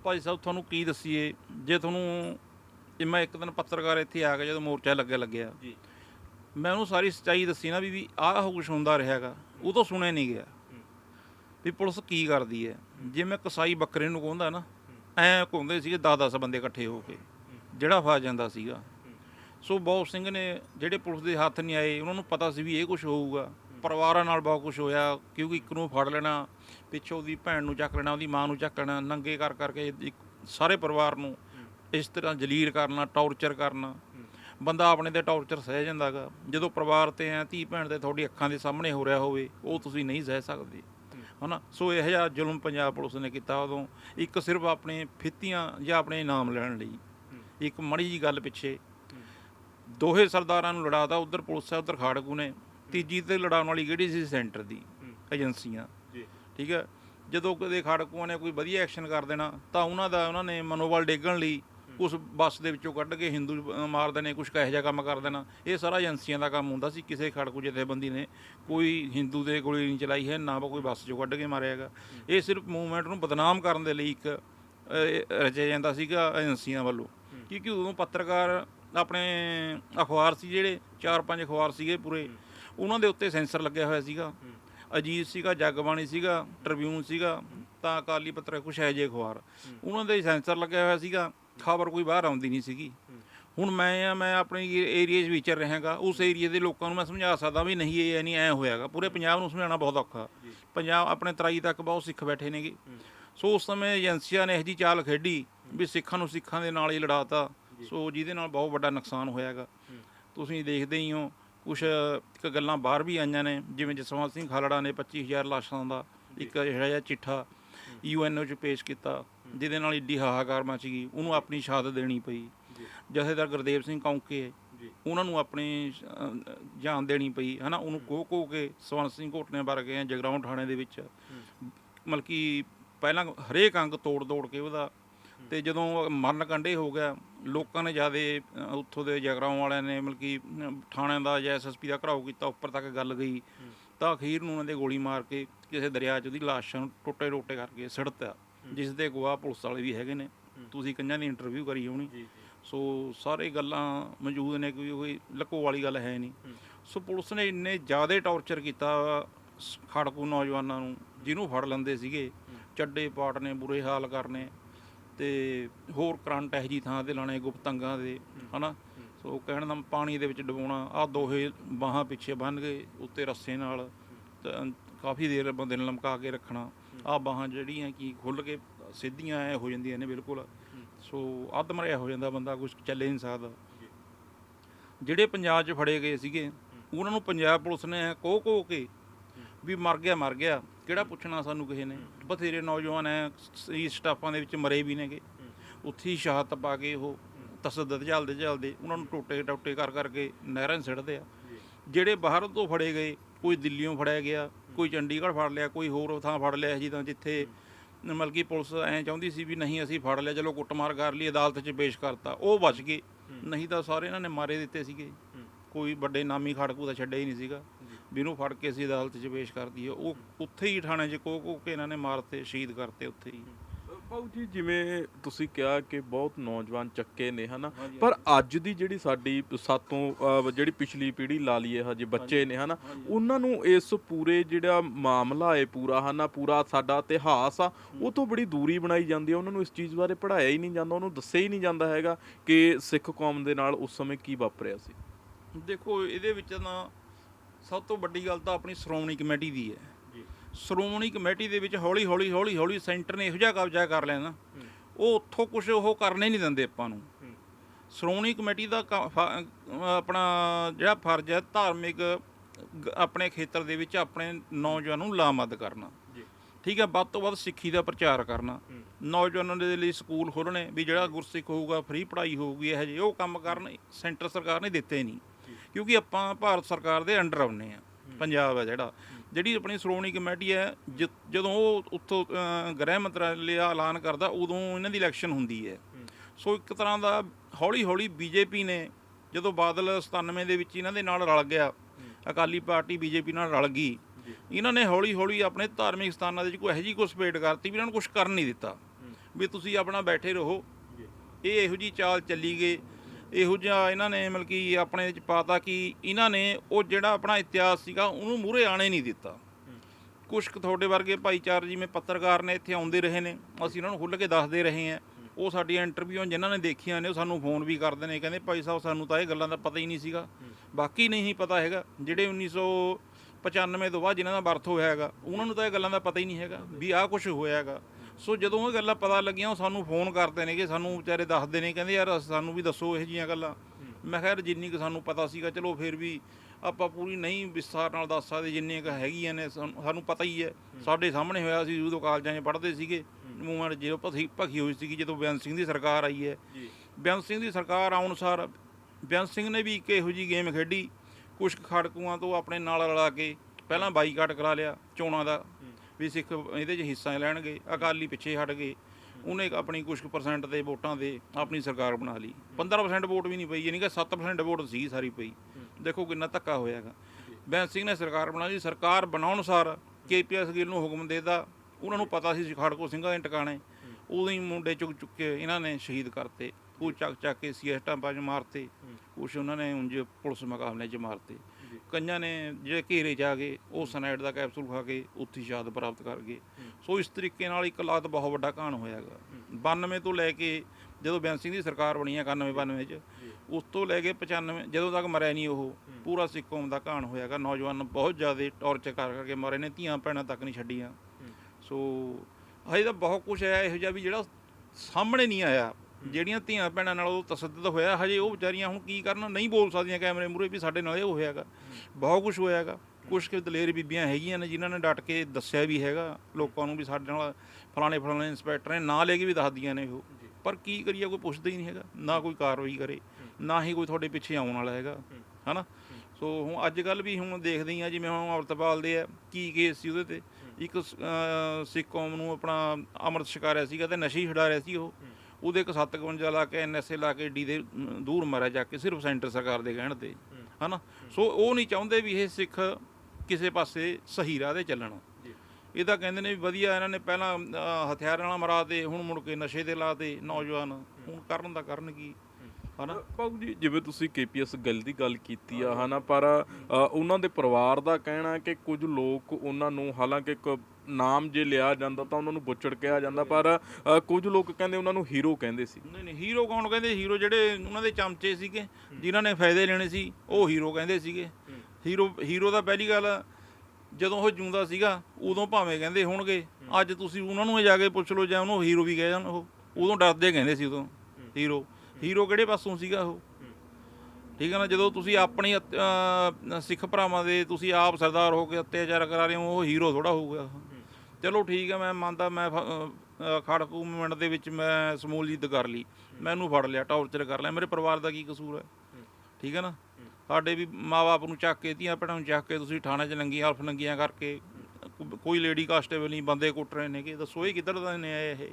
ਭਾਈ ਸਾਹਿਬ ਤੁਹਾਨੂੰ ਕੀ ਦੱਸੀਏ? ਜੇ ਤੁਹਾਨੂੰ ਜੇ ਮੈਂ ਇੱਕ ਦਿਨ ਪੱਤਰਕਾਰ ਇੱਥੇ ਆ ਕੇ ਜਦੋਂ ਮੋਰਚਾ ਲੱਗਿਆ ਲੱਗਿਆ। ਜੀ। ਮੈਂ ਉਹਨੂੰ ਸਾਰੀ ਸੱਚਾਈ ਦੱਸੀ ਨਾ ਵੀ ਵੀ ਆਹ ਕੁਛ ਹੁੰਦਾ ਰਿਹਾਗਾ ਉਹ ਤੋਂ ਸੁਣਿਆ ਨਹੀਂ ਗਿਆ। ਵੀ ਪੁਲਿਸ ਕੀ ਕਰਦੀ ਹੈ ਜਿਵੇਂ ਕਸਾਈ ਬੱਕਰੇ ਨੂੰ ਕਹਿੰਦਾ ਨਾ ਐ ਘੁੰਮਦੇ ਸੀਗੇ 10-10 ਬੰਦੇ ਇਕੱਠੇ ਹੋ ਕੇ, ਜਿਹੜਾ ਫਸ ਜਾਂਦਾ ਸੀਗਾ। ਸੋ ਬਹੁਤ ਸਿੰਘ ਨੇ ਜਿਹੜੇ ਪੁਲਿਸ ਦੇ ਹੱਥ ਨਹੀਂ ਆਏ, ਉਹਨਾਂ ਨੂੰ ਪਤਾ ਸੀ ਵੀ ਇਹ ਕੁਝ ਹੋਊਗਾ। ਪਰਿਵਾਰਾਂ ਨਾਲ ਬਹੁਤ ਕੁਝ ਹੋਇਆ, ਕਿਉਂਕਿ ਇੱਕ ਨੂੰ ਫੜ ਲੈਣਾ, ਪਿੱਛੋਂ ਉਹਦੀ ਭੈਣ ਨੂੰ ਚੱਕ ਲੈਣਾ, ਉਹਦੀ ਮਾਂ ਨੂੰ ਚੱਕ ਲੈਣਾ, ਨੰਗੇ ਕਰ ਕਰਕੇ ਇੱਕ ਸਾਰੇ ਪਰਿਵਾਰ ਨੂੰ ਇਸ ਤਰ੍ਹਾਂ ਜਲੀਲ ਕਰਨਾ, ਟੌਰਚਰ ਕਰਨਾ। ਬੰਦਾ ਆਪਣੇ ਤੇ ਟੌਰਚਰ ਸਹਿ ਜਾਂਦਾਗਾ ਜਦੋਂ ਪਰਿਵਾਰ ਤੇ ਆ ਧੀ ਭੈਣ ਤੇ ਤੁਹਾਡੀ ਅੱਖਾਂ ਦੇ ਸਾਹਮਣੇ ਹੋ ਰਿਹਾ ਹੋਵੇ, ਉਹ ਤੁਸੀਂ ਨਹੀਂ ਸਹਿ ਸਕਦੇ। ਹਨਾ? ਸੋ ਇਹ ਜਿਹਾ ਜ਼ੁਲਮ ਪੰਜਾਬ ਪੁਲਿਸ ਨੇ ਕੀਤਾ ਉਦੋਂ। ਇੱਕ ਸਿਰਫ ਆਪਣੇ ਫਿੱਤੀਆਂ ਜਾਂ ਆਪਣੇ ਨਾਮ ਲੈਣ ਲਈ। ਇੱਕ ਮੜੀ ਜੀ ਗੱਲ ਪਿੱਛੇ। ਦੋਹੇ ਸਰਦਾਰਾਂ ਨੂੰ ਲੜਾਤਾ ਉਧਰ ਪੁਲਿਸ ਹੈ ਉਧਰ ਖਾੜਕੂ ਨੇ। ਤੀਜੀ ਤੇ ਲੜਾਉਣ ਵਾਲੀ ਕਿਹੜੀ ਸੀ? ਸੈਂਟਰ ਦੀ। ਏਜੰਸੀਆਂ। ਜੀ। ਠੀਕ ਹੈ? ਜਦੋਂ ਕਦੇ ਖਾੜਕੂਆਂ ਨੇ ਕੋਈ ਵਧੀਆ ਐਕਸ਼ਨ ਕਰ ਦੇਣਾ ਤਾਂ ਉਹਨਾਂ ਦਾ ਉਹਨਾਂ ਨੇ ਮਨੋਬਲ ਡੇਗਣ ਲਈ ਉਸ ਬੱਸ ਦੇ ਵਿੱਚੋਂ ਕੱਢ ਕੇ ਹਿੰਦੂ ਅ, ਮਾਰ ਦੇਣੇ ਕੁਝ ਕਹੋ ਜਿਹਾ ਕੰਮ ਕਰ ਦੇਣਾ। ਇਹ ਸਾਰਾ ਏਜੰਸੀਆਂ ਦਾ ਕੰਮ ਹੁੰਦਾ ਸੀ ਕਿਸੇ ਖੜਕੂ ਜਥੇਬੰਦੀ ਨੇ ਕੋਈ ਹਿੰਦੂ ਦੇ ਗੋਲੀ ਨਹੀਂ ਚਲਾਈ ਹੈ ਨਾ ਕੋਈ ਬੱਸ 'ਚੋਂ ਕੱਢ ਕੇ ਮਾਰਿਆ ਹੈਗਾ। ਇਹ ਸਿਰਫ ਮੂਵਮੈਂਟ ਨੂੰ ਬਦਨਾਮ ਕਰਨ ਦੇ ਲਈ ਇੱਕ ਅ, ਇਹ ਰਚਿਆ ਜਾਂਦਾ ਸੀਗਾ ਏਜੰਸੀਆਂ ਵੱਲੋਂ। ਕਿਉਂਕਿ ਉਦੋਂ ਪੱਤਰਕਾਰ ਆਪਣੇ ਅਖਬਾਰ ਸੀ ਜਿਹੜੇ ਚਾਰ ਪੰਜ ਅਖਬਾਰ ਸੀਗੇ ਪੂਰੇ ਉਹਨਾਂ ਦੇ ਉੱਤੇ ਸੈਂਸਰ ਲੱਗਿਆ ਹੋਇਆ ਸੀਗਾ। ਅਜੀਤ ਸੀਗਾ ਜਗਬਾਣੀ ਸੀਗਾ ਟ੍ਰਿਬਿਊਨ ਸੀਗਾ ਤਾਂ ਅਕਾਲੀ ਪੱਤਰ ਕੁਛ ਹੈ ਜੇ ਅਖਬਾਰ। ਉਹਨਾਂ ਦੇ ਸੈਂਸਰ ਲੱਗਿਆ ਹੋਇਆ ਸੀਗਾ। ਖਬਰ ਕੋਈ ਬਾਹਰ ਆਉਂਦੀ ਨਹੀਂ ਸੀਗੀ। ਹੁਣ ਮੈਂ ਆ ਮੈਂ ਆਪਣੇ ਏਰੀਆ 'ਚ ਵਿਚਰ ਰਿਹਾਗਾ ਉਸ ਏਰੀਆ ਦੇ ਲੋਕਾਂ ਨੂੰ ਮੈਂ ਸਮਝਾ ਸਕਦਾ ਵੀ ਨਹੀਂ ਇਹ ਨਹੀਂ ਐ ਹੋਇਆਗਾ। ਪੂਰੇ ਪੰਜਾਬ ਨੂੰ ਸਮਝਾਉਣਾ ਬਹੁਤ ਔਖਾ। ਪੰਜਾਬ ਆਪਣੇ ਤਰਾਈ ਤੱਕ ਬਹੁਤ ਸਿੱਖ ਬੈਠੇ ਨੇਗੇ। ਸੋ ਉਸ ਸਮੇਂ ਏਜੰਸੀਆਂ ਨੇ ਇਹੋ ਜਿਹੀ ਚਾਲ ਖੇਡੀ ਵੀ ਸਿੱਖਾਂ ਨੂੰ ਸਿੱਖਾਂ ਦੇ ਨਾਲ ਹੀ ਲੜਾਤਾ। ਸੋ ਜਿਹਦੇ ਨਾਲ ਬਹੁਤ ਵੱਡਾ ਨੁਕਸਾਨ ਹੋਇਆਗਾ। ਤੁਸੀਂ ਦੇਖਦੇ ਹੀ ਹੋ ਕੁਝ ਇੱਕ ਗੱਲਾਂ ਬਾਹਰ ਵੀ ਆਈਆਂ ਨੇ ਜਿਵੇਂ ਜਸਵੰਤ ਸਿੰਘ ਖਾਲੜਾ ਨੇ 25000 ਲਾਸ਼ਾਂ ਦਾ ਇੱਕ ਜਿਹੜਾ ਜਿਹਾ ਚਿੱਠਾ ਯੂਐਨਓ 'ਚ ਪੇਸ਼ ਕੀਤਾ। ਜਿਹਦੇ ਨਾਲ ਏਡੀ ਹਾਹਾਕਾਰ ਮਚ ਗਈ ਉਹਨੂੰ ਆਪਣੀ ਸ਼ਹਾਦਤ ਦੇਣੀ ਪਈ। ਜਥੇਦਾਰ ਗੁਰਦੇਵ ਸਿੰਘ ਕੌਂਕੇ ਜੀ। ਉਹਨਾਂ ਨੂੰ ਆਪਣੀ ਜਾਨ ਦੇਣੀ ਪਈ ਹਨਾ? ਉਹਨੂੰ ਕੋ ਕੋ ਕੇ ਸਵਰਨ ਸਿੰਘ ਘੋਟਨੇ ਵਰਗੇ ਜਗਰਾਉਂ ਥਾਣੇ ਦੇ ਵਿੱਚ। ਮਤਲਬ ਕਿ ਪਹਿਲਾਂ ਹਰੇਕ ਅੰਗ ਤੋੜ ਤੋੜ ਕੇ ਉਹਦਾ ਤੇ ਜਦੋਂ ਮਰਨ ਕੰਡੇ ਹੋ ਗਿਆ ਲੋਕਾਂ ਨੇ ਜਿਆਦੇ ਉੱਥੋਂ ਦੇ ਜਗਰਾਉਂ ਵਾਲਿਆਂ ਨੇ ਮਤਲਬ ਕਿ ਥਾਣੇ ਦਾ ਜਾਂ ਐਸਐਸਪੀ ਦਾ ਘਰਾਓ ਕੀਤਾ ਉੱਪਰ ਤੱਕ ਗੱਲ ਗਈ। ਤਾਂ ਅਖੀਰ ਨੂੰ ਉਹਨਾਂ ਦੇ ਗੋਲੀ ਮਾਰ ਕੇ ਕਿਸੇ ਦਰਿਆ 'ਚ ਉਹਦੀ ਲਾਸ਼ਾਂ ਨੂੰ ਟੁੱਟੇ ਟੋਟੇ ਕਰਕੇ ਸਿੜਤਾ। ਜਿਸ ਦੇ ਗਵਾਹ ਪੁਲਿਸ ਵਾਲੇ ਵੀ ਹੈਗੇ ਨੇ। ਤੁਸੀਂ ਕਈਆਂ ਦੀ ਇੰਟਰਵਿਊ ਕਰੀ ਹੋਣੀ। ਸੋ ਸਾਰੇ ਗੱਲਾਂ ਮੌਜੂਦ ਨੇ ਕੋਈ ਕੋਈ ਲਕੋ ਵਾਲੀ ਗੱਲ ਹੈ ਨਹੀਂ। ਸੋ ਪੁਲਿਸ ਨੇ ਇੰਨੇ ਜ਼ਿਆਦਾ ਟੌਰਚਰ ਕੀਤਾ ਖੜਕੂ ਨੌਜਵਾਨਾਂ ਨੂੰ ਜਿਹਨੂੰ ਫੜ ਲੈਂਦੇ ਸੀਗੇ। ਚੱਡੇ ਪਾਟ ਨੇ ਬੁਰੇ ਹਾਲ ਕਰਨੇ ਤੇ ਹੋਰ ਕਰੰਟ ਇਹੋ ਜੀ ਥਾਂ ਤੇ ਲਾਣੇ ਗੁਪਤੰਗਾਂ ਦੇ ਹਨਾ? ਸੋ ਕਹਿਣ ਦਾ ਪਾਣੀ ਦੇ ਵਿੱਚ ਡੁਬਾਉਣਾ ਆ ਦੋਹੇ ਬਾਹਾਂ ਪਿੱਛੇ ਬੰਨ ਕੇ ਉੱਤੇ ਰੱਸੇ ਨਾਲ ਕਾਫੀ ਦੇਰ ਬੰਦੇ ਨੂੰ ਲਮਕਾ ਕੇ ਰੱਖਣਾ। ਆ ਬਾਹਾਂ ਜਿਹੜੀਆਂ ਕੀ ਖੁੱਲ ਕੇ ਸਿੱਧੀਆਂ ਐ ਹੋ ਜਾਂਦੀਆਂ ਨੇ ਬਿਲਕੁਲ। ਸੋ ਅੱਧ ਮਰਿਆ ਹੋ ਜਾਂਦਾ ਬੰਦਾ ਕੁਝ ਚੱਲੇ ਨਹੀਂ ਸਕਦਾ। ਜਿਹੜੇ ਪੰਜਾਬ 'ਚ ਫੜੇ ਗਏ ਸੀਗੇ, ਉਹਨਾਂ ਨੂੰ ਪੰਜਾਬ ਪੁਲਿਸ ਨੇ ਕੋ ਕੋਹ ਕੇ ਵੀ ਮਰ ਗਿਆ ਮਰ ਗਿਆ। ਕਿਹੜਾ ਪੁੱਛਣਾ ਸਾਨੂੰ ਕਿਸੇ ਨੇ? ਬਥੇਰੇ ਨੌਜਵਾਨ ਐ ਸੀ ਸਟਾਫਾਂ ਦੇ ਵਿੱਚ ਮਰੇ ਵੀ ਨੇਗੇ। ਉੱਥੇ ਹੀ ਸ਼ਹਾਦਤ ਪਾ ਕੇ ਉਹ ਤਸੱਦਦ ਚੱਲਦੇ ਚੱਲਦੇ ਉਹਨਾਂ ਨੂੰ ਟੋਟੇ ਟੋਟੇ ਕਰ ਕਰਕੇ ਨਹਿਰਾਂ ਸਿੱਟਦੇ ਆ। ਜਿਹੜੇ ਬਾਹਰ ਤੋਂ ਫੜੇ ਗਏ ਕੋਈ ਦਿੱਲੀੋਂ ਫੜਿਆ ਗਿਆ ਕੋਈ ਚੰਡੀਗੜ੍ਹ ਫੜ ਲਿਆ ਕੋਈ ਹੋਰ ਥਾਂ ਫੜ ਲਿਆ ਜਿੱਦਾਂ ਜਿੱਥੇ ਮਤਲਬ ਕਿ ਪੁਲਿਸ ਐਂ ਚਾਹੁੰਦੀ ਸੀ ਵੀ ਨਹੀਂ ਅਸੀਂ ਫੜ ਲਿਆ ਚਲੋ ਕੁੱਟਮਾਰ ਕਰ ਲਈ ਅਦਾਲਤ 'ਚ ਪੇਸ਼ ਕਰਤਾ ਉਹ ਬਚ ਗਏ। ਨਹੀਂ ਤਾਂ ਸਾਰੇ ਇਹਨਾਂ ਨੇ ਮਾਰੇ ਦਿੱਤੇ ਸੀਗੇ। ਕੋਈ ਵੱਡੇ ਨਾਮੀ ਖੜਕੂ ਦਾ ਛੱਡਿਆ ਹੀ ਨਹੀਂ ਸੀਗਾ। ਵੀ ਇਹਨੂੰ ਫੜ ਕੇ ਅਸੀਂ ਅਦਾਲਤ 'ਚ ਪੇਸ਼ ਕਰ ਦਈਏ ਉਹ ਉੱਥੇ ਹੀ ਥਾਣੇ 'ਚ ਕੋ ਕੋ ਕੇ ਇਹਨਾਂ ਨੇ ਮਾਰਤੇ ਸ਼ਹੀਦ ਕਰਤੇ ਉੱਥੇ ਹੀ। ਬਾਊ ਜੀ ਜਿਵੇਂ ਤੁਸੀਂ ਕਿਹਾ ਕਿ ਬਹੁਤ ਨੌਜਵਾਨ ਚੱਕੇ ਨੇ ਹਨਾ? ਪਰ ਅੱਜ ਦੀ ਜਿਹੜੀ ਸਾਡੀ ਸਾਤੋਂ ਜਿਹੜੀ ਪਿਛਲੀ ਪੀੜ੍ਹੀ ਲਾ ਲਈਏ ਹਜੇ ਬੱਚੇ ਨੇ ਹਨਾ? ਉਹਨਾਂ ਨੂੰ ਇਸ ਪੂਰੇ ਜਿਹੜਾ ਮਾਮਲਾ ਹੈ ਪੂਰਾ ਹਨਾ? ਪੂਰਾ ਸਾਡਾ ਇਤਿਹਾਸ ਆ ਉਹ ਤੋਂ ਬੜੀ ਦੂਰੀ ਬਣਾਈ ਜਾਂਦੀ ਹੈ ਉਹਨਾਂ ਨੂੰ ਇਸ ਚੀਜ਼ ਬਾਰੇ ਪੜ੍ਹਾਇਆ ਹੀ ਨਹੀਂ ਜਾਂਦਾ ਉਹਨੂੰ ਦੱਸਿਆ ਹੀ ਨਹੀਂ ਜਾਂਦਾ ਹੈਗਾ ਕਿ ਸਿੱਖ ਕੌਮ ਦੇ ਨਾਲ ਉਸ ਸਮੇਂ ਕੀ ਵਾਪਰਿਆ ਸੀ। ਦੇਖੋ ਇਹਦੇ ਵਿੱਚ ਨਾ ਸਭ ਤੋਂ ਵੱਡੀ ਗੱਲ ਤਾਂ ਆਪਣੀ ਸ਼੍ਰੋਮਣੀ ਕਮੇਟੀ ਦੀ ਹੈ ਸ਼੍ਰੋਮਣੀ ਕਮੇਟੀ ਦੇ ਵਿੱਚ ਹੌਲੀ ਹੌਲੀ ਹੌਲੀ ਹੌਲੀ ਸੈਂਟਰ ਨੇ ਇਹੋ ਜਿਹਾ ਕਬਜ਼ਾ ਕਰ ਲਿਆ ਨਾ ਉਹ ਉੱਥੋਂ ਕੁਝ ਉਹ ਕਰਨੇ ਨਹੀਂ ਦਿੰਦੇ ਆਪਾਂ ਨੂੰ। ਸ਼੍ਰੋਮਣੀ ਕਮੇਟੀ ਦਾ ਆਪਣਾ ਜਿਹੜਾ ਫਰਜ਼ ਹੈ ਧਾਰਮਿਕ ਆਪਣੇ ਖੇਤਰ ਦੇ ਵਿੱਚ ਆਪਣੇ ਨੌਜਵਾਨਾਂ ਨੂੰ ਲਾਮਦ ਕਰਨਾ। ਜੀ। ਠੀਕ ਹੈ ਵੱਧ ਤੋਂ ਵੱਧ ਸਿੱਖੀ ਦਾ ਪ੍ਰਚਾਰ ਕਰਨਾ। ਨੌਜਵਾਨਾਂ ਦੇ ਲਈ ਸਕੂਲ ਖੋਲ੍ਹਣੇ ਵੀ ਜਿਹੜਾ ਗੁਰਸਿੱਖ ਹੋਊਗਾ ਫ੍ਰੀ ਪੜ੍ਹਾਈ ਹੋਊਗੀ ਇਹ ਜਿਹੇ ਉਹ ਕੰਮ ਕਰਨ ਸੈਂਟਰ ਸਰਕਾਰ ਨੇ ਦਿੱਤੇ ਨਹੀਂ। ਕਿਉਂਕਿ ਆਪਾਂ ਭਾਰਤ ਸਰਕਾਰ ਦੇ ਅੰਡਰ ਆਉਂਦੇ ਆ ਪੰਜਾਬ ਹੈ ਜਿਹੜਾ। ਜਿਹੜੀ ਆਪਣੀ ਸ਼੍ਰੋਮਣੀ ਕਮੇਟੀ ਹੈ ਜਦੋਂ ਉਹ ਉੱਥੋਂ ਗ੍ਰਹਿ ਮੰਤਰਾਲੇ ਦਾ ਐਲਾਨ ਕਰਦਾ, ਉਦੋਂ ਇਹਨਾਂ ਦੀ ਇਲੈਕਸ਼ਨ ਹੁੰਦੀ ਹੈ। ਸੋ ਇੱਕ ਤਰ੍ਹਾਂ ਦਾ ਹੌਲੀ ਹੌਲੀ ਬੀਜੇਪੀ ਨੇ, ਜਦੋਂ ਬਾਦਲ 97 ਦੇ ਵਿੱਚ ਇਹਨਾਂ ਦੇ ਨਾਲ ਰਲ ਗਿਆ, ਅਕਾਲੀ ਪਾਰਟੀ ਬੀਜੇਪੀ ਨਾਲ ਰਲ ਗਈ, ਇਹਨਾਂ ਨੇ ਹੌਲੀ ਹੌਲੀ ਆਪਣੇ ਧਾਰਮਿਕ ਸਥਾਨਾਂ ਦੇ ਵਿੱਚ ਕੋਈ ਇਹੋ ਜਿਹੀ ਘੁਸਪੇਟ ਕਰਤੀ ਵੀ ਇਹਨਾਂ ਨੂੰ ਕੁਝ ਕਰਨ ਨਹੀਂ ਦਿੱਤਾ। ਵੀ ਤੁਸੀਂ ਆਪਣਾ ਬੈਠੇ ਰਹੋ। ਇਹ ਇਹੋ ਜੀ ਚਾਲ ਚੱਲੀ ਗਈ। ਇਹੋ ਜਿਹਾ ਇਹਨਾਂ ਨੇ ਮਤਲਬ ਕਿ ਆਪਣੇ ਵਿੱਚ ਪਾਤਾ ਕਿ ਇਹਨਾਂ ਨੇ ਉਹ ਜਿਹੜਾ ਆਪਣਾ ਇਤਿਹਾਸ ਸੀਗਾ ਉਹਨੂੰ ਮੂਹਰੇ ਆਣੇ ਨਹੀਂ ਦਿੱਤਾ। ਕੁਛ ਕੁ ਤੁਹਾਡੇ ਵਰਗੇ ਭਾਈਚਾਰ ਜਿਵੇਂ ਪੱਤਰਕਾਰ ਨੇ ਇੱਥੇ ਆਉਂਦੇ ਰਹੇ ਨੇ, ਅਸੀਂ ਉਹਨਾਂ ਨੂੰ ਖੁੱਲ੍ਹ ਕੇ ਦੱਸਦੇ ਰਹੇ ਹਾਂ। ਉਹ ਸਾਡੀਆਂ ਇੰਟਰਵਿਊਆਂ ਜਿਨ੍ਹਾਂ ਨੇ ਦੇਖੀਆਂ ਨੇ, ਉਹ ਸਾਨੂੰ ਫੋਨ ਵੀ ਕਰਦੇ ਨੇ, ਕਹਿੰਦੇ ਭਾਈ ਸਾਹਿਬ ਸਾਨੂੰ ਤਾਂ ਇਹ ਗੱਲਾਂ ਦਾ ਪਤਾ ਹੀ ਨਹੀਂ ਸੀਗਾ। ਬਾਕੀ ਨਹੀਂ ਪਤਾ ਹੈਗਾ, ਜਿਹੜੇ 1995 ਤੋਂ ਬਾਅਦ ਜਿਨ੍ਹਾਂ ਦਾ ਬਰਥ ਹੋਇਆ ਹੈਗਾ, ਉਹਨਾਂ ਨੂੰ ਤਾਂ ਇਹ ਗੱਲਾਂ ਦਾ ਪਤਾ ਹੀ ਨਹੀਂ ਹੈਗਾ ਵੀ ਆਹ ਕੁਝ ਹੋਇਆ ਹੈਗਾ। ਸੋ ਜਦੋਂ ਇਹ ਗੱਲਾਂ ਪਤਾ ਲੱਗੀਆਂ ਉਹ ਸਾਨੂੰ ਫੋਨ ਕਰਦੇ ਨੇ ਕਿ ਸਾਨੂੰ ਵਿਚਾਰੇ ਦੱਸਦੇ ਨੇ ਕਹਿੰਦੇ ਯਾਰ ਸਾਨੂੰ ਵੀ ਦੱਸੋ ਇਹ ਜੀਆਂ ਗੱਲਾਂ। ਮੈਂ ਯਾਰ ਜਿੰਨੀ ਕੁ ਸਾਨੂੰ ਪਤਾ ਸੀਗਾ ਚਲੋ ਫਿਰ ਵੀ ਆਪਾਂ ਪੂਰੀ ਨਹੀਂ ਵਿਸਥਾਰ ਨਾਲ ਦੱਸ ਸਕਦੇ ਜਿੰਨੀਆਂ ਕੁ ਹੈਗੀਆਂ ਨੇ ਸਾਨੂੰ ਸਾਨੂੰ ਪਤਾ ਹੀ ਹੈ। ਸਾਡੇ ਸਾਹਮਣੇ ਹੋਇਆ ਸੀ ਜਦੋਂ ਕਾਲਜਾਂ 'ਚ ਪੜ੍ਹਦੇ ਸੀਗੇ ਮੂਵਮੈਂਟ ਜਦੋਂ ਭਖੀ ਭਖੀ ਹੋਈ ਸੀਗੀ ਜਦੋਂ ਬੇਅੰਤ ਸਿੰਘ ਦੀ ਸਰਕਾਰ ਆਈ ਹੈ। ਜੀ। ਬੇਅੰਤ ਸਿੰਘ ਦੀ ਸਰਕਾਰ ਆਉਣ ਸਾਰ ਬੇਅੰਤ ਸਿੰਘ ਨੇ ਵੀ ਇੱਕ ਇਹੋ ਜੀ ਗੇਮ ਖੇਡੀ ਕੁਝ ਖੜਕੂਆਂ ਤੋਂ ਆਪਣੇ ਨਾਲ ਰਲਾ ਕੇ ਪਹਿਲਾਂ ਬਾਈਕਾਟ ਕਰਾ ਲਿਆ ਚੋਣਾਂ ਦਾ। ਵੀ ਸਿੱਖ ਇਹਦੇ 'ਚ ਹਿੱਸਾ ਲੈਣਗੇ, ਅਕਾਲੀ ਪਿੱਛੇ ਹਟ ਗਏ। ਉਹਨੇ ਆਪਣੀ ਕੁਝ ਪਰਸੈਂਟ ਦੇ ਵੋਟਾਂ ਦੇ ਆਪਣੀ ਸਰਕਾਰ ਬਣਾ ਲਈ। 15% ਵੋਟ ਵੀ ਨਹੀਂ ਪਈ, ਯਾਨੀ ਕਿ 7% ਵੋਟ ਸੀ ਸਾਰੀ ਪਈ। ਦੇਖੋ ਕਿੰਨਾ ਧੱਕਾ ਹੋਇਆਗਾ ਬੈਂਸ ਸਿੰਘ ਨੇ ਸਰਕਾਰ ਬਣਾ ਲਈ। ਸਰਕਾਰ ਬਣਾਉਣ ਸਾਰ ਕੇਪੀਐਸ ਗਿੱਲ ਨੂੰ ਹੁਕਮ ਦੇਤਾ। ਉਹਨਾਂ ਨੂੰ ਪਤਾ ਸੀ ਖੜਕੋ ਸਿੰਘਾਂ ਦੇ ਟਿਕਾਣੇ। ਉਦੋਂ ਹੀ ਮੁੰਡੇ ਚੁੱਕ ਚੁੱਕ ਕੇ ਇਹਨਾਂ ਨੇ ਸ਼ਹੀਦ ਕਰਤੇ। ਉਹ ਚੱਕ ਚੱਕ ਕੇ ਸੀਐਸ ਟਾਂਪਾ 'ਚ ਮਾਰਤੇ। ਕੁਛ ਉਹਨਾਂ ਨੇ ਉਂਝ ਪੁਲਿਸ ਮੁਕਾਬਲੇ 'ਚ ਮਾਰਤੇ। ਕਈਆਂ ਨੇ ਜਿਹੜੇ ਘੇਰੇ 'ਚ ਆ ਗਏ ਉਹ ਸਨਾਈਡ ਦਾ ਕੈਪਸੂਲ ਖਾ ਕੇ ਉੱਥੇ ਸ਼ਹਾਦਤ ਪ੍ਰਾਪਤ ਕਰ ਗਏ। ਸੋ ਇਸ ਤਰੀਕੇ ਨਾਲ ਇੱਕ ਲਾਤ ਬਹੁਤ ਵੱਡਾ ਕਾਂਡ ਹੋਇਆਗਾ 92 ਤੋਂ ਲੈ ਕੇ ਜਦੋਂ ਬੈਂਸ ਸਿੰਘ ਦੀ ਸਰਕਾਰ ਬਣੀ ਹੈ 91 92 ਚ ਉਸ ਤੋਂ ਲੈ ਕੇ 95 ਜਦੋਂ ਤੱਕ ਮਰਿਆ ਨਹੀਂ ਉਹ ਪੂਰਾ ਸਿੱਖ ਕੌਮ ਦਾ ਕਾਂਡ ਹੋਇਆਗਾ ਨੌਜਵਾਨ ਬਹੁਤ ਜ਼ਿਆਦਾ ਟੌਰਚਰ ਕਰ ਕਰਕੇ ਮਾਰੇ ਨੇ ਧੀਆਂ ਭੈਣਾਂ ਤੱਕ ਨਹੀਂ ਛੱਡੀਆਂ। ਸੋ ਹਜੇ ਤਾਂ ਬਹੁਤ ਕੁਝ ਹੈ ਇਹੋ ਜਿਹਾ ਵੀ ਜਿਹੜਾ ਸਾਹਮਣੇ ਨਹੀਂ ਆਇਆ। ਜਿਹੜੀਆਂ ਧੀਆਂ ਭੈਣਾਂ ਨਾਲ ਉਹ ਤਸੱਦਦ ਹੋਇਆ ਹਜੇ ਉਹ ਵਿਚਾਰੀਆਂ ਹੁਣ ਕੀ ਕਰਨ ਨਹੀਂ ਬੋਲ ਸਕਦੀਆਂ ਕੈਮਰੇ ਮੂਹਰੇ ਵੀ ਸਾਡੇ ਨਾਲ ਇਹ ਹੋਇਆਗਾ। ਬਹੁਤ ਕੁਝ ਹੋਇਆਗਾ। ਕੁਝ ਕਿ ਦਲੇਰ ਬੀਬੀਆਂ ਹੈਗੀਆਂ ਨੇ ਜਿਨ੍ਹਾਂ ਨੇ ਡਟ ਕੇ ਦੱਸਿਆ ਵੀ ਹੈਗਾ ਲੋਕਾਂ ਨੂੰ ਵੀ ਸਾਡੇ ਨਾਲ ਫਲਾਣੇ ਫਲਾਣੇ ਇੰਸਪੈਕਟਰ ਨੇ ਨਾਂ ਲੈ ਕੇ ਵੀ ਦੱਸਦੀਆਂ ਨੇ ਉਹ। ਪਰ ਕੀ ਕਰੀਏ ਕੋਈ ਪੁੱਛਦਾ ਹੀ ਨਹੀਂ ਹੈਗਾ ਨਾ ਕੋਈ ਕਾਰਵਾਈ ਕਰੇ ਨਾ ਹੀ ਕੋਈ ਤੁਹਾਡੇ ਪਿੱਛੇ ਆਉਣ ਵਾਲਾ ਹੈਗਾ ਹਨਾ? ਸੋ ਹੁਣ ਅੱਜ ਕੱਲ ਵੀ ਹੁਣ ਦੇਖਦੇ ਹੀ ਆ ਜਿਵੇਂ ਹੁਣ ਅਮਰਤਪਾਲ ਦੇ ਆ ਕੀ ਕੇਸ ਸੀ ਉਹਦੇ ਤੇ। ਇੱਕ ਸਿੱਖ ਕੌਮ ਨੂੰ ਆਪਣਾ ਅੰਮ੍ਰਿਤ ਛਕਾਰਿਆ ਸੀਗਾ ਤੇ ਨਸ਼ੇ ਛਡਾ ਰਿਹਾ ਸੀ ਉਹ। ਉਹਦੇ ਇੱਕ 751 ਲਾ ਕੇ ਐਨਐਸਏ ਲਾ ਕੇ ਡੀ ਦੇ ਦੂਰ ਮਾਰਿਆ ਜਾ ਕੇ ਸਿਰਫ ਸੈਂਟਰ ਸਰਕਾਰ ਦੇ ਕਹਿਣ ਤੇ ਹਨਾ? ਸੋ ਉਹ ਨਹੀਂ ਚਾਹੁੰਦੇ ਵੀ ਇਹ ਸਿੱਖ ਕਿਸੇ ਪਾਸੇ ਸਹੀ ਰਾਹ ਤੇ ਚੱਲਣ। ਇਹ ਤਾਂ ਕਹਿੰਦੇ ਨੇ ਵੀ ਵਧੀਆ ਇਹਨਾਂ ਨੇ ਪਹਿਲਾਂ ਹਥਿਆਰਾਂ ਨਾਲ ਮਰਾ ਤੇ ਹੁਣ ਮੁੜ ਕੇ ਨਸ਼ੇ ਤੇ ਲਾ ਤੇ ਨੌਜਵਾਨ ਹੁਣ ਕਰਨ ਦਾ ਕਰਨ ਕੀ? ਹਨਾ? ਬਾਬੂ ਜੀ ਜਿਵੇਂ ਤੁਸੀਂ ਕੇਪੀਐਸ ਗੱਲ ਦੀ ਗੱਲ ਕੀਤੀ ਆ ਹਨਾ ਪਰ ਉਹਨਾਂ ਦੇ ਪਰਿਵਾਰ ਦਾ ਕਹਿਣਾ ਕਿ ਕੁਝ ਲੋਕ ਉਹਨਾਂ ਨੂੰ ਹਾਲਾਂਕਿ ਇੱਕ ਨਾਮ ਜੇ ਲਿਆ ਜਾਂਦਾ ਤਾਂ ਉਹਨਾਂ ਨੂੰ ਬੁੱਚੜ ਕਿਹਾ ਜਾਂਦਾ ਪਰ ਅ, ਕੁਝ ਲੋਕ ਕਹਿੰਦੇ ਉਹਨਾਂ ਨੂੰ ਹੀਰੋ ਕਹਿੰਦੇ ਸੀ। ਨਹੀਂ ਨਹੀਂ ਹੀਰੋ ਕੌਣ ਕਹਿੰਦੇ? ਹੀਰੋ ਜਿਹੜੇ ਉਹਨਾਂ ਦੇ ਚਮਚੇ ਸੀਗੇ ਜਿਨ੍ਹਾਂ ਨੇ ਫਾਇਦੇ ਲੈਣੇ ਸੀ ਉਹ ਹੀਰੋ ਕਹਿੰਦੇ ਸੀਗੇ। ਹੀਰੋ ਹੀਰੋ ਦਾ ਪਹਿਲੀ ਗੱਲ ਜਦੋਂ ਉਹ ਜਿਉਂਦਾ ਸੀਗਾ ਉਦੋਂ ਭਾਵੇਂ ਕਹਿੰਦੇ ਹੋਣਗੇ। ਅੱਜ ਤੁਸੀਂ ਉਹਨਾਂ ਨੂੰ ਹੀ ਜਾ ਕੇ ਪੁੱਛ ਲਓ ਜਾਂ ਉਹਨੂੰ ਹੀਰੋ ਵੀ ਕਹਿ ਜਾਣ ਉਹ ਉਦੋਂ ਡਰਦੇ ਕਹਿੰਦੇ ਸੀ ਉਦੋਂ ਹੀਰੋ ਹੀਰੋ ਕਿਹੜੇ ਪਾਸੋਂ ਸੀਗਾ ਉਹ? ਠੀਕ ਹੈ ਨਾ ਜਦੋਂ ਤੁਸੀਂ ਆਪਣੀ ਅਤ- ਅਹ ਸਿੱਖ ਭਰਾਵਾਂ ਦੇ ਤੁਸੀਂ ਆਪ ਸਰਦਾਰ ਹੋ ਕੇ ਅਤਿਆਚਾਰ ਕਰਾ ਰਹੇ ਹੋ ਉਹ ਹੀਰੋ ਥੋੜਾ ਹੋਊਗਾ। ਉਹ। ਚਲੋ ਠੀਕ ਹੈ ਮੈਂ ਮੰਨਦਾ, ਮੈਂ ਖੜਕੂ ਮੂਵਮੈਂਟ ਦੇ ਵਿੱਚ ਮੈਂ ਸਮੂਲ ਜਿੱਦ ਕਰ ਲਈ। ਮੈਂ ਮੈਨੂੰ ਫੜ ਲਿਆ, ਟੌਰਚਰ ਕਰ ਲਿਆ। ਮੇਰੇ ਪਰਿਵਾਰ ਦਾ ਕੀ ਕਸੂਰ ਹੈ ਠੀਕ ਹੈ ਨਾ? ਸਾਡੇ ਵੀ ਮਾਪੇ ਨੂੰ ਚੱਕ ਕੇ, ਧੀਆਂ ਭੈਣਾਂ ਨੂੰ ਚੱਕ ਕੇ, ਤੁਸੀਂ ਥਾਣੇ 'ਚ ਨੰਗੀ ਹਲਫ ਨੰਗੀਆਂ ਕਰਕੇ ਕੋਈ ਲੇਡੀ ਕਾਂਸਟੇਬਲ ਨਹੀਂ, ਬੰਦੇ ਕੁੱਟ ਰਹੇ ਨੇਗੇ। ਦੱਸੋ ਇਹ ਕਿੱਧਰ ਦਾ ਨੇ ਆਏ ਇਹ?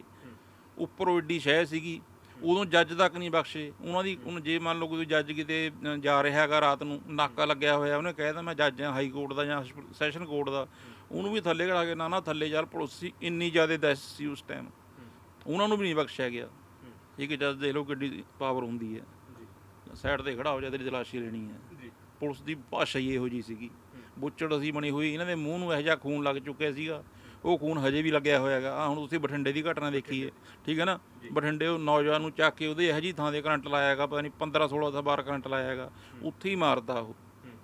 ਉੱਪਰੋਂ ਏਡੀ ਸ਼ਹਿ ਸੀਗੀ, ਉਦੋਂ ਜੱਜ ਤੱਕ ਨਹੀਂ ਬਖਸ਼ੇ। ਉਹਨਾਂ ਦੀ, ਹੁਣ ਜੇ ਮੰਨ ਲਓ ਕੋਈ ਜੱਜ ਕਿਤੇ ਜਾ ਰਿਹਾ ਹੈਗਾ ਰਾਤ ਨੂੰ, ਨਾਕਾ ਲੱਗਿਆ ਹੋਇਆ, ਉਹਨੇ ਕਹਿ ਤਾ ਮੈਂ ਜੱਜ ਹਾਂ ਹਾਈ ਕੋਰਟ ਦਾ ਜਾਂ ਸੈਸ਼ਨ ਕੋਰਟ ਦਾ। ਉਹਨੂੰ ਵੀ ਥੱਲੇ ਖੜਾ ਕੇ ਨਾ ਨਾ ਥੱਲੇ ਚੱਲ ਪੁਲਿਸ ਸੀ ਇੰਨੀ ਜ਼ਿਆਦਾ ਦਹਿਸ਼ਤ ਸੀ ਉਸ ਟਾਈਮ ਉਹਨਾਂ ਨੂੰ ਵੀ ਨਹੀਂ ਬਖਸ਼ਿਆ ਗਿਆ। ਇਹ ਕਿ ਜਦ ਦੇਖ ਲਓ ਕਿੱਡੀ ਪਾਵਰ ਹੁੰਦੀ ਹੈ। ਸਾਈਡ ਤੇ ਖੜਾ ਹੋ ਜਾ ਤੇਰੀ ਤਲਾਸ਼ੀ ਲੈਣੀ ਹੈ। ਜੀ। ਪੁਲਿਸ ਦੀ ਭਾਸ਼ਾ ਹੀ ਇਹੋ ਜੀ ਸੀਗੀ। ਬੁੱਚੜ ਅਸੀਂ ਬਣੀ ਹੋਈ ਇਹਨਾਂ ਦੇ ਮੂੰਹ ਨੂੰ ਇਹੋ ਜਿਹਾ ਖੂਨ ਲੱਗ ਚੁੱਕਿਆ ਸੀਗਾ। ਉਹ ਖੂਨ ਹਜੇ ਵੀ ਲੱਗਿਆ ਹੋਇਆ ਹੈਗਾ। ਆ ਹੁਣ ਤੁਸੀਂ ਬਠਿੰਡੇ ਦੀ ਘਟਨਾ ਦੇਖੀ ਹੈ। ਠੀਕ ਹੈ ਨਾ? ਬਠਿੰਡੇ ਉਹ ਨੌਜਵਾਨ ਨੂੰ ਚੱਕ ਕੇ ਉਹਦੇ ਇਹੋ ਜੀ ਥਾਂ ਤੇ ਕਰੰਟ ਲਾਇਆ ਹੈਗਾ ਪਤਾ ਨਹੀਂ 15 16 ਦਾ ਬਾਰ ਕਰੰਟ ਲਾਇਆ ਹੈਗਾ। ਉੱਥੇ ਹੀ ਮਾਰਦਾ ਉਹ।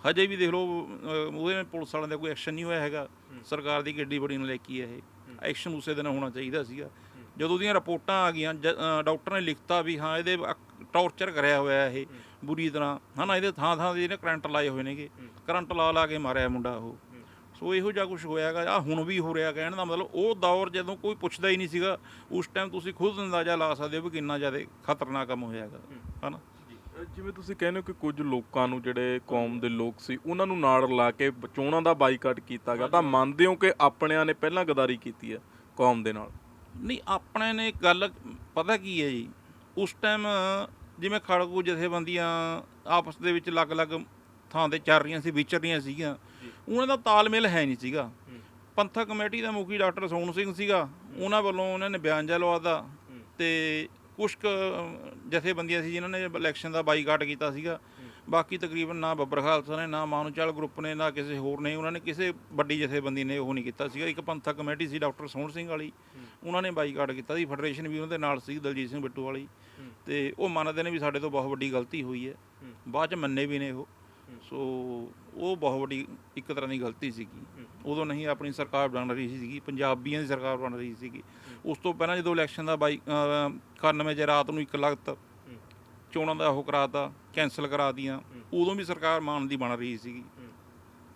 ਹਜੇ ਵੀ ਦੇਖ ਲਓ ਉਹਦੇ ਨਾਲ ਪੁਲਿਸ ਵਾਲਿਆਂ ਦਾ ਕੋਈ ਐਕਸ਼ਨ ਨਹੀਂ ਹੋਇਆ ਹੈਗਾ। ਸਰਕਾਰ ਦੀ ਕਿੱਡੀ ਬੜੀ ਨਲਾਇਕੀ ਹੈ ਇਹ। ਐਕਸ਼ਨ ਉਸੇ ਦਿਨ ਹੋਣਾ ਚਾਹੀਦਾ ਸੀਗਾ। ਜਦੋਂ ਦੀਆਂ ਰਿਪੋਰਟਾਂ ਆ ਗਈਆਂ ਜ- ਡਾਕਟਰ ਨੇ ਲਿਖਤਾ ਵੀ ਹਾਂ ਇਹਦੇ ਟੌਰਚਰ ਕਰਿਆ ਹੋਇਆ ਇਹ ਬੁਰੀ ਤਰ੍ਹਾਂ। ਹਨਾ ਇਹਦੇ ਥਾਂ ਥਾਂ ਦੇ ਇਹਨੇ ਕਰੰਟ ਲਾਏ ਹੋਏ ਨੇਗੇ। ਕਰੰਟ ਲਾ ਲਾ ਕੇ ਮਾਰਿਆ ਮੁੰਡਾ ਉਹ। ਸੋ ਇਹੋ ਜਿਹਾ ਕੁਝ ਹੋਇਆਗਾ ਆ ਹੁਣ ਵੀ ਹੋ ਰਿਹਾ ਕਹਿਣ ਦਾ ਮਤਲਬ ਉਹ ਦੌਰ ਜਦੋਂ ਕੋਈ ਪੁੱਛਦਾ ਹੀ ਨਹੀਂ ਸੀਗਾ ਉਸ ਟਾਈਮ ਤੁਸੀਂ ਖੁਦ ਅੰਦਾਜ਼ਾ ਲਾ ਸਕਦੇ ਹੋ ਵੀ ਕਿੰਨਾ ਜ਼ਿਆਦਾ ਖਤਰਨਾਕ ਕੰਮ ਹੋਇਆਗਾ ਹਨਾ? ਅ, ਜਿਵੇਂ ਤੁਸੀਂ ਕਹਿੰਦੇ ਹੋ ਕਿ ਕੁਝ ਲੋਕਾਂ ਨੂੰ ਜਿਹੜੇ ਕੌਮ ਦੇ ਲੋਕ ਸੀ ਉਹਨਾਂ ਨੂੰ ਨਾਲ ਲਾ ਕੇ ਚੋਣਾਂ ਦਾ ਬਾਈਕਾਟ ਕੀਤਾ ਗਿਆ। ਤਾਂ ਮੰਨਦੇ ਹੋ ਕਿ ਆਪਣਿਆਂ ਨੇ ਪਹਿਲਾਂ ਗਦਾਰੀ ਕੀਤੀ ਹੈ ਕੌਮ ਦੇ ਨਾਲ? ਨਹੀਂ ਆਪਣੇ ਨੇ ਗੱਲ ਪਤਾ ਕੀ ਹੈ ਜੀ? ਉਸ ਟਾਈਮ ਜਿਵੇਂ ਖੜਗੂ ਜਥੇਬੰਦੀਆਂ ਆਪਸ ਦੇ ਵਿੱਚ ਅਲੱਗ-ਅਲੱਗ ਥਾਂ ਤੇ ਚੱਲ ਰਹੀਆਂ ਸੀ ਵਿਚਰ ਰਹੀਆਂ ਸੀਗੀਆਂ। ਉਹਨਾਂ ਦਾ ਤਾਲਮੇਲ ਹੈ ਨਹੀਂ ਸੀਗਾ। ਪੰਥਕ ਕਮੇਟੀ ਦਾ ਮੁਖੀ ਡਾਕਟਰ ਸੋਹਣ ਸਿੰਘ ਸੀਗਾ। ਉਹਨਾਂ ਵੱਲੋਂ ਉਹਨਾਂ ਨੇ ਬਿਆਨ ਜਿਹਾ ਲਵਾਤਾ ਤੇ ਕੁਝ ਕੁ ਜਥੇਬੰਦੀਆਂ ਸੀ ਜਿਨ੍ਹਾਂ ਨੇ ਇਲੈਕਸ਼ਨ ਦਾ ਬਾਈਕਾਟ ਕੀਤਾ ਸੀਗਾ। ਬਾਕੀ ਤਕਰੀਬਨ ਨਾ ਬੱਬਰ ਖਾਲਸਾ ਨੇ ਨਾ ਮਾਨੂਚਾਲ ਗਰੁੱਪ ਨੇ ਨਾ ਕਿਸੇ ਹੋਰ ਨੇ ਉਹਨਾਂ ਨੇ ਕਿਸੇ ਵੱਡੀ ਜਥੇਬੰਦੀ ਨੇ ਉਹ ਨਹੀਂ ਕੀਤਾ ਸੀਗਾ। ਇੱਕ ਪੰਥਕ ਕਮੇਟੀ ਸੀ ਡਾਕਟਰ ਸੋਹਣ ਸਿੰਘ ਵਾਲੀ ਉਹਨਾਂ ਨੇ ਬਾਈਕਾਟ ਕੀਤਾ ਸੀ। ਫੈਡਰੇਸ਼ਨ ਵੀ ਉਹਨਾਂ ਦੇ ਨਾਲ ਸੀ ਦਲਜੀਤ ਸਿੰਘ ਬਿੱਟੂ ਵਾਲੀ। ਤੇ ਉਹ ਮੰਨਦੇ ਨੇ ਵੀ ਸਾਡੇ ਤੋਂ ਬਹੁਤ ਵੱਡੀ ਗਲਤੀ ਹੋਈ ਹੈ। ਬਾਅਦ ਚ ਮੰਨੇ ਵੀ ਨੇ ਉਹ। ਸੋ ਉਹ ਬਹੁਤ ਵੱਡੀ ਇੱਕ ਤਰ੍ਹਾਂ ਦੀ ਗਲਤੀ ਸੀਗੀ। ਉਦੋਂ ਨਹੀਂ ਆਪਣੀ ਸਰਕਾਰ ਬਣ ਰਹੀ ਸੀਗੀ, ਪੰਜਾਬੀਆਂ ਦੀ ਸਰਕਾਰ ਬਣ ਰਹੀ ਸੀਗੀ। ਉਸ ਤੋਂ ਪਹਿਲਾਂ ਜਦੋਂ ਇਲੈਕਸ਼ਨ ਦਾ ਬਾਈ, ਅਹ 91 ਜੇ ਰਾਤ ਨੂੰ ਇੱਕ ਲਗਤ ਚੋਣਾਂ ਦਾ ਉਹ ਕਰਾਤਾ ਕੈਨਸਲ ਕਰਾ ਦੀਆਂ ਉਦੋਂ ਵੀ ਸਰਕਾਰ ਮਾਨ ਦੀ ਬਣ ਰਹੀ ਸੀਗੀ।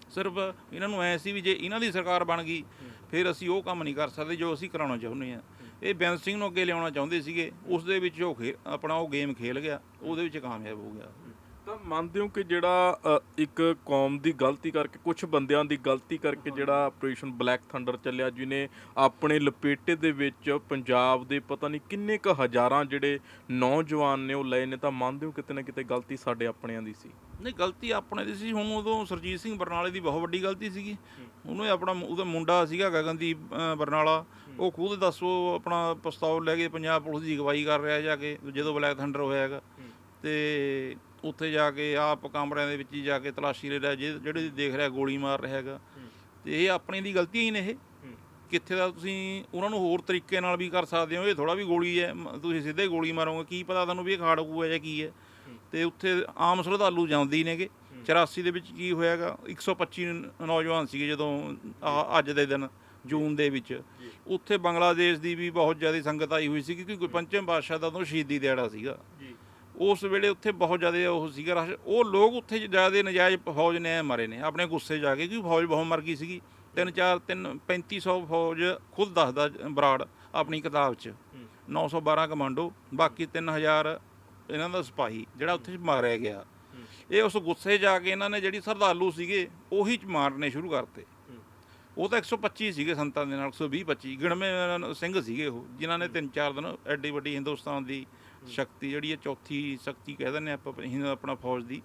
ਸਿਰਫ ਇਹਨਾਂ ਨੂੰ ਐ ਸੀ ਵੀ ਜੇ ਇਹਨਾਂ ਦੀ ਸਰਕਾਰ ਬਣ ਗਈ, ਫਿਰ ਅਸੀਂ ਉਹ ਕੰਮ ਨਹੀਂ ਕਰ ਸਕਦੇ ਜੋ ਅਸੀਂ ਕਰਾਉਣਾ ਚਾਹੁੰਦੇ ਆ ਇਹ ਬੈਂਸ ਸਿੰਘ ਨੂੰ ਅੱਗੇ ਲਿਆਉਣਾ ਚਾਹੁੰਦੇ ਸੀਗੇ ਉਸ ਦੇ ਵਿੱਚ ਉਹ ਖੇ- ਆਪਣਾ ਉਹ ਗੇਮ ਖੇਲ ਗਿਆ, ਉਹਦੇ ਵਿੱਚ ਕਾਮਯਾਬ ਹੋ ਗਿਆ। ਤਾਂ ਮੰਨਦੇ ਹੋ ਕਿ ਜਿਹੜਾ ਅ, ਇੱਕ ਕੌਮ ਦੀ ਗਲਤੀ ਕਰਕੇ ਕੁਝ ਬੰਦਿਆਂ ਦੀ ਗਲਤੀ ਕਰਕੇ ਜਿਹੜਾ ਆਪਰੇਸ਼ਨ ਬਲੈਕ ਥੰਡਰ ਚੱਲਿਆ ਜਿਹਨੇ ਆਪਣੇ ਲਪੇਟੇ ਦੇ ਵਿੱਚ ਪੰਜਾਬ ਦੇ ਪਤਾ ਨਹੀਂ ਕਿੰਨੇ ਕ ਹਜ਼ਾਰਾਂ ਜਿਹੜੇ ਨੌਜਵਾਨ ਨੇ ਉਹ ਲਏ ਨੇ ਤਾਂ ਮੰਨਦੇ ਹੋ ਕਿਤੇ ਨਾ ਕਿਤੇ ਗਲਤੀ ਸਾਡੇ ਆਪਣਿਆਂ ਦੀ ਸੀ? ਨਹੀਂ ਗਲਤੀ ਆਪਣੇ ਦੀ ਸੀ। ਹੁਣ ਉਦੋਂ ਸਰਜੀਤ ਸਿੰਘ ਬਰਨਾਲੇ ਦੀ ਬਹੁਤ ਵੱਡੀ ਗਲਤੀ ਸੀਗੀ। ਉਹਨੂੰ ਆਪਣਾ ਉਹਦਾ ਮੁੰਡਾ ਸੀਗਾ ਗਗਨਦੀਪ ਅਹ, ਬਰਨਾਲਾ। ਉਹ ਖੁਦ ਦੱਸੋ ਆਪਣਾ ਪਿਸਤੌਲ ਲੈ ਕੇ ਪੰਜਾਬ ਪੁਲਿਸ ਦੀ ਅਗਵਾਈ ਕਰ ਰਿਹਾ ਜਾ ਕੇ ਜਦੋਂ ਬਲੈਕ ਥੰਡਰ ਹੋਇਆ ਹੈਗਾ। ਤੇ ਉੱਥੇ ਜਾ ਕੇ ਆਪ ਕਮਰਿਆਂ ਦੇ ਵਿੱਚ ਹੀ ਜਾ ਕੇ ਤਲਾਸ਼ੀ ਲੈ ਰਿਹਾ ਜਿਹੜੇ ਦੇਖ ਰਿਹਾ ਗੋਲੀ ਮਾਰ ਰਿਹਾ ਹੈਗਾ। ਤੇ ਇਹ ਆਪਣੀ ਦੀ ਗਲਤੀ ਹੀ ਨੇ ਇਹ। ਕਿੱਥੇ ਦਾ ਤੁਸੀਂ ਉਹਨਾਂ ਨੂੰ ਹੋਰ ਤਰੀਕੇ ਨਾਲ ਵੀ ਕਰ ਸਕਦੇ ਹੋ ਇਹ ਥੋੜਾ ਵੀ ਗੋਲੀ ਹੈ ਤੁਸੀਂ ਸਿੱਧੇ ਗੋਲੀ ਮਾਰੋਗੇ ਕੀ ਪਤਾ ਤੁਹਾਨੂੰ ਵੀ ਇਹ ਖਾੜਕੂ ਹੈ ਜਾਂ ਕੀ ਹੈ। ਤੇ ਉੱਥੇ ਆਮ ਸ਼ਰਧਾਲੂ ਜਾਂਦੇ ਨੇਗੇ 84 ਦੇ ਵਿੱਚ ਕੀ ਹੋਇਆਗਾ 125 ਨ- ਨੌਜਵਾਨ ਸੀਗੇ ਜਦੋਂ ਅੱਜ ਦੇ ਦਿਨ ਜੂਨ ਦੇ ਵਿੱਚ। ਉੱਥੇ ਬੰਗਲਾਦੇਸ਼ ਦੀ ਵੀ ਬਹੁਤ ਜ਼ਿਆਦਾ ਸੰਗਤ ਆਈ ਹੋਈ ਸੀ ਕਿਉਂਕਿ ਪੰਚਮ ਬਾਦਸ਼ਾਹ ਦਾ ਉਦੋਂ ਸ਼ਹੀਦੀ ਦਿਹਾੜਾ ਸੀਗਾ। ਉਸ ਵੇਲੇ ਉੱਥੇ ਬਹੁਤ ਜ਼ਿਆਦਾ ਉਹ ਸੀਗਾ ਰਸ਼। ਉਹ ਲੋਕ ਉੱਥੇ ਜ਼ਿਆਦਾ ਨਜਾਇਜ਼ ਫੌਜ ਨੇ ਮਾਰੇ ਨੇ, ਆਪਣੇ ਗੁੱਸੇ ਜਾ ਕੇ, ਕਿਉਂਕਿ ਫੌਜ ਬਹੁਤ ਮਰ ਗਈ ਸੀਗੀ। ਤਿੰਨ ਚਾਰ, ਤਿੰਨ 3500 ਫੌਜ ਖੁਦ ਦੱਸਦਾ ਬਰਾੜ ਆਪਣੀ ਕਿਤਾਬ 'ਚ। 912 ਕਮਾਂਡੋ, ਬਾਕੀ 3000 ਇਹਨਾਂ ਦਾ ਸਿਪਾਹੀ, ਜਿਹੜਾ ਉੱਥੇ ਮਾਰਿਆ ਗਿਆ। ਇਹ ਉਸ ਗੁੱਸੇ ਜਾ ਕੇ ਇਹਨਾਂ ਨੇ ਜਿਹੜੀ ਸਰਦਾਲੂ ਸੀਗੇ, ਉਹੀ ਚ ਮਾਰਨੇ ਸ਼ੁਰੂ ਕਰਤੇ। ਉਹ ਤਾਂ 125 ਸੀਗੇ ਸੰਤਾਂ ਦੇ ਨਾਲ 120 25 ਗਿਣਵੇਂ ਸਿੰਘ ਸੀਗੇ ਉਹ, ਜਿਨ੍ਹਾਂ ਨੇ ਤਿੰਨ ਚਾਰ ਦਿਨ ਐਡੀ ਵੱਡੀ ਹਿੰਦੁਸਤਾਨ ਦੀ ਸ਼ਕਤੀ ਜਿਹੜੀ ਹੈ ਚੌਥੀ ਸ਼ਕਤੀ ਕਹਿ ਦਿੰਦੇ ਆਪਾਂ ਆਪਣੀ ਹਿੰਦ- ਆਪਣਾ ਫੌਜ ਦੀ।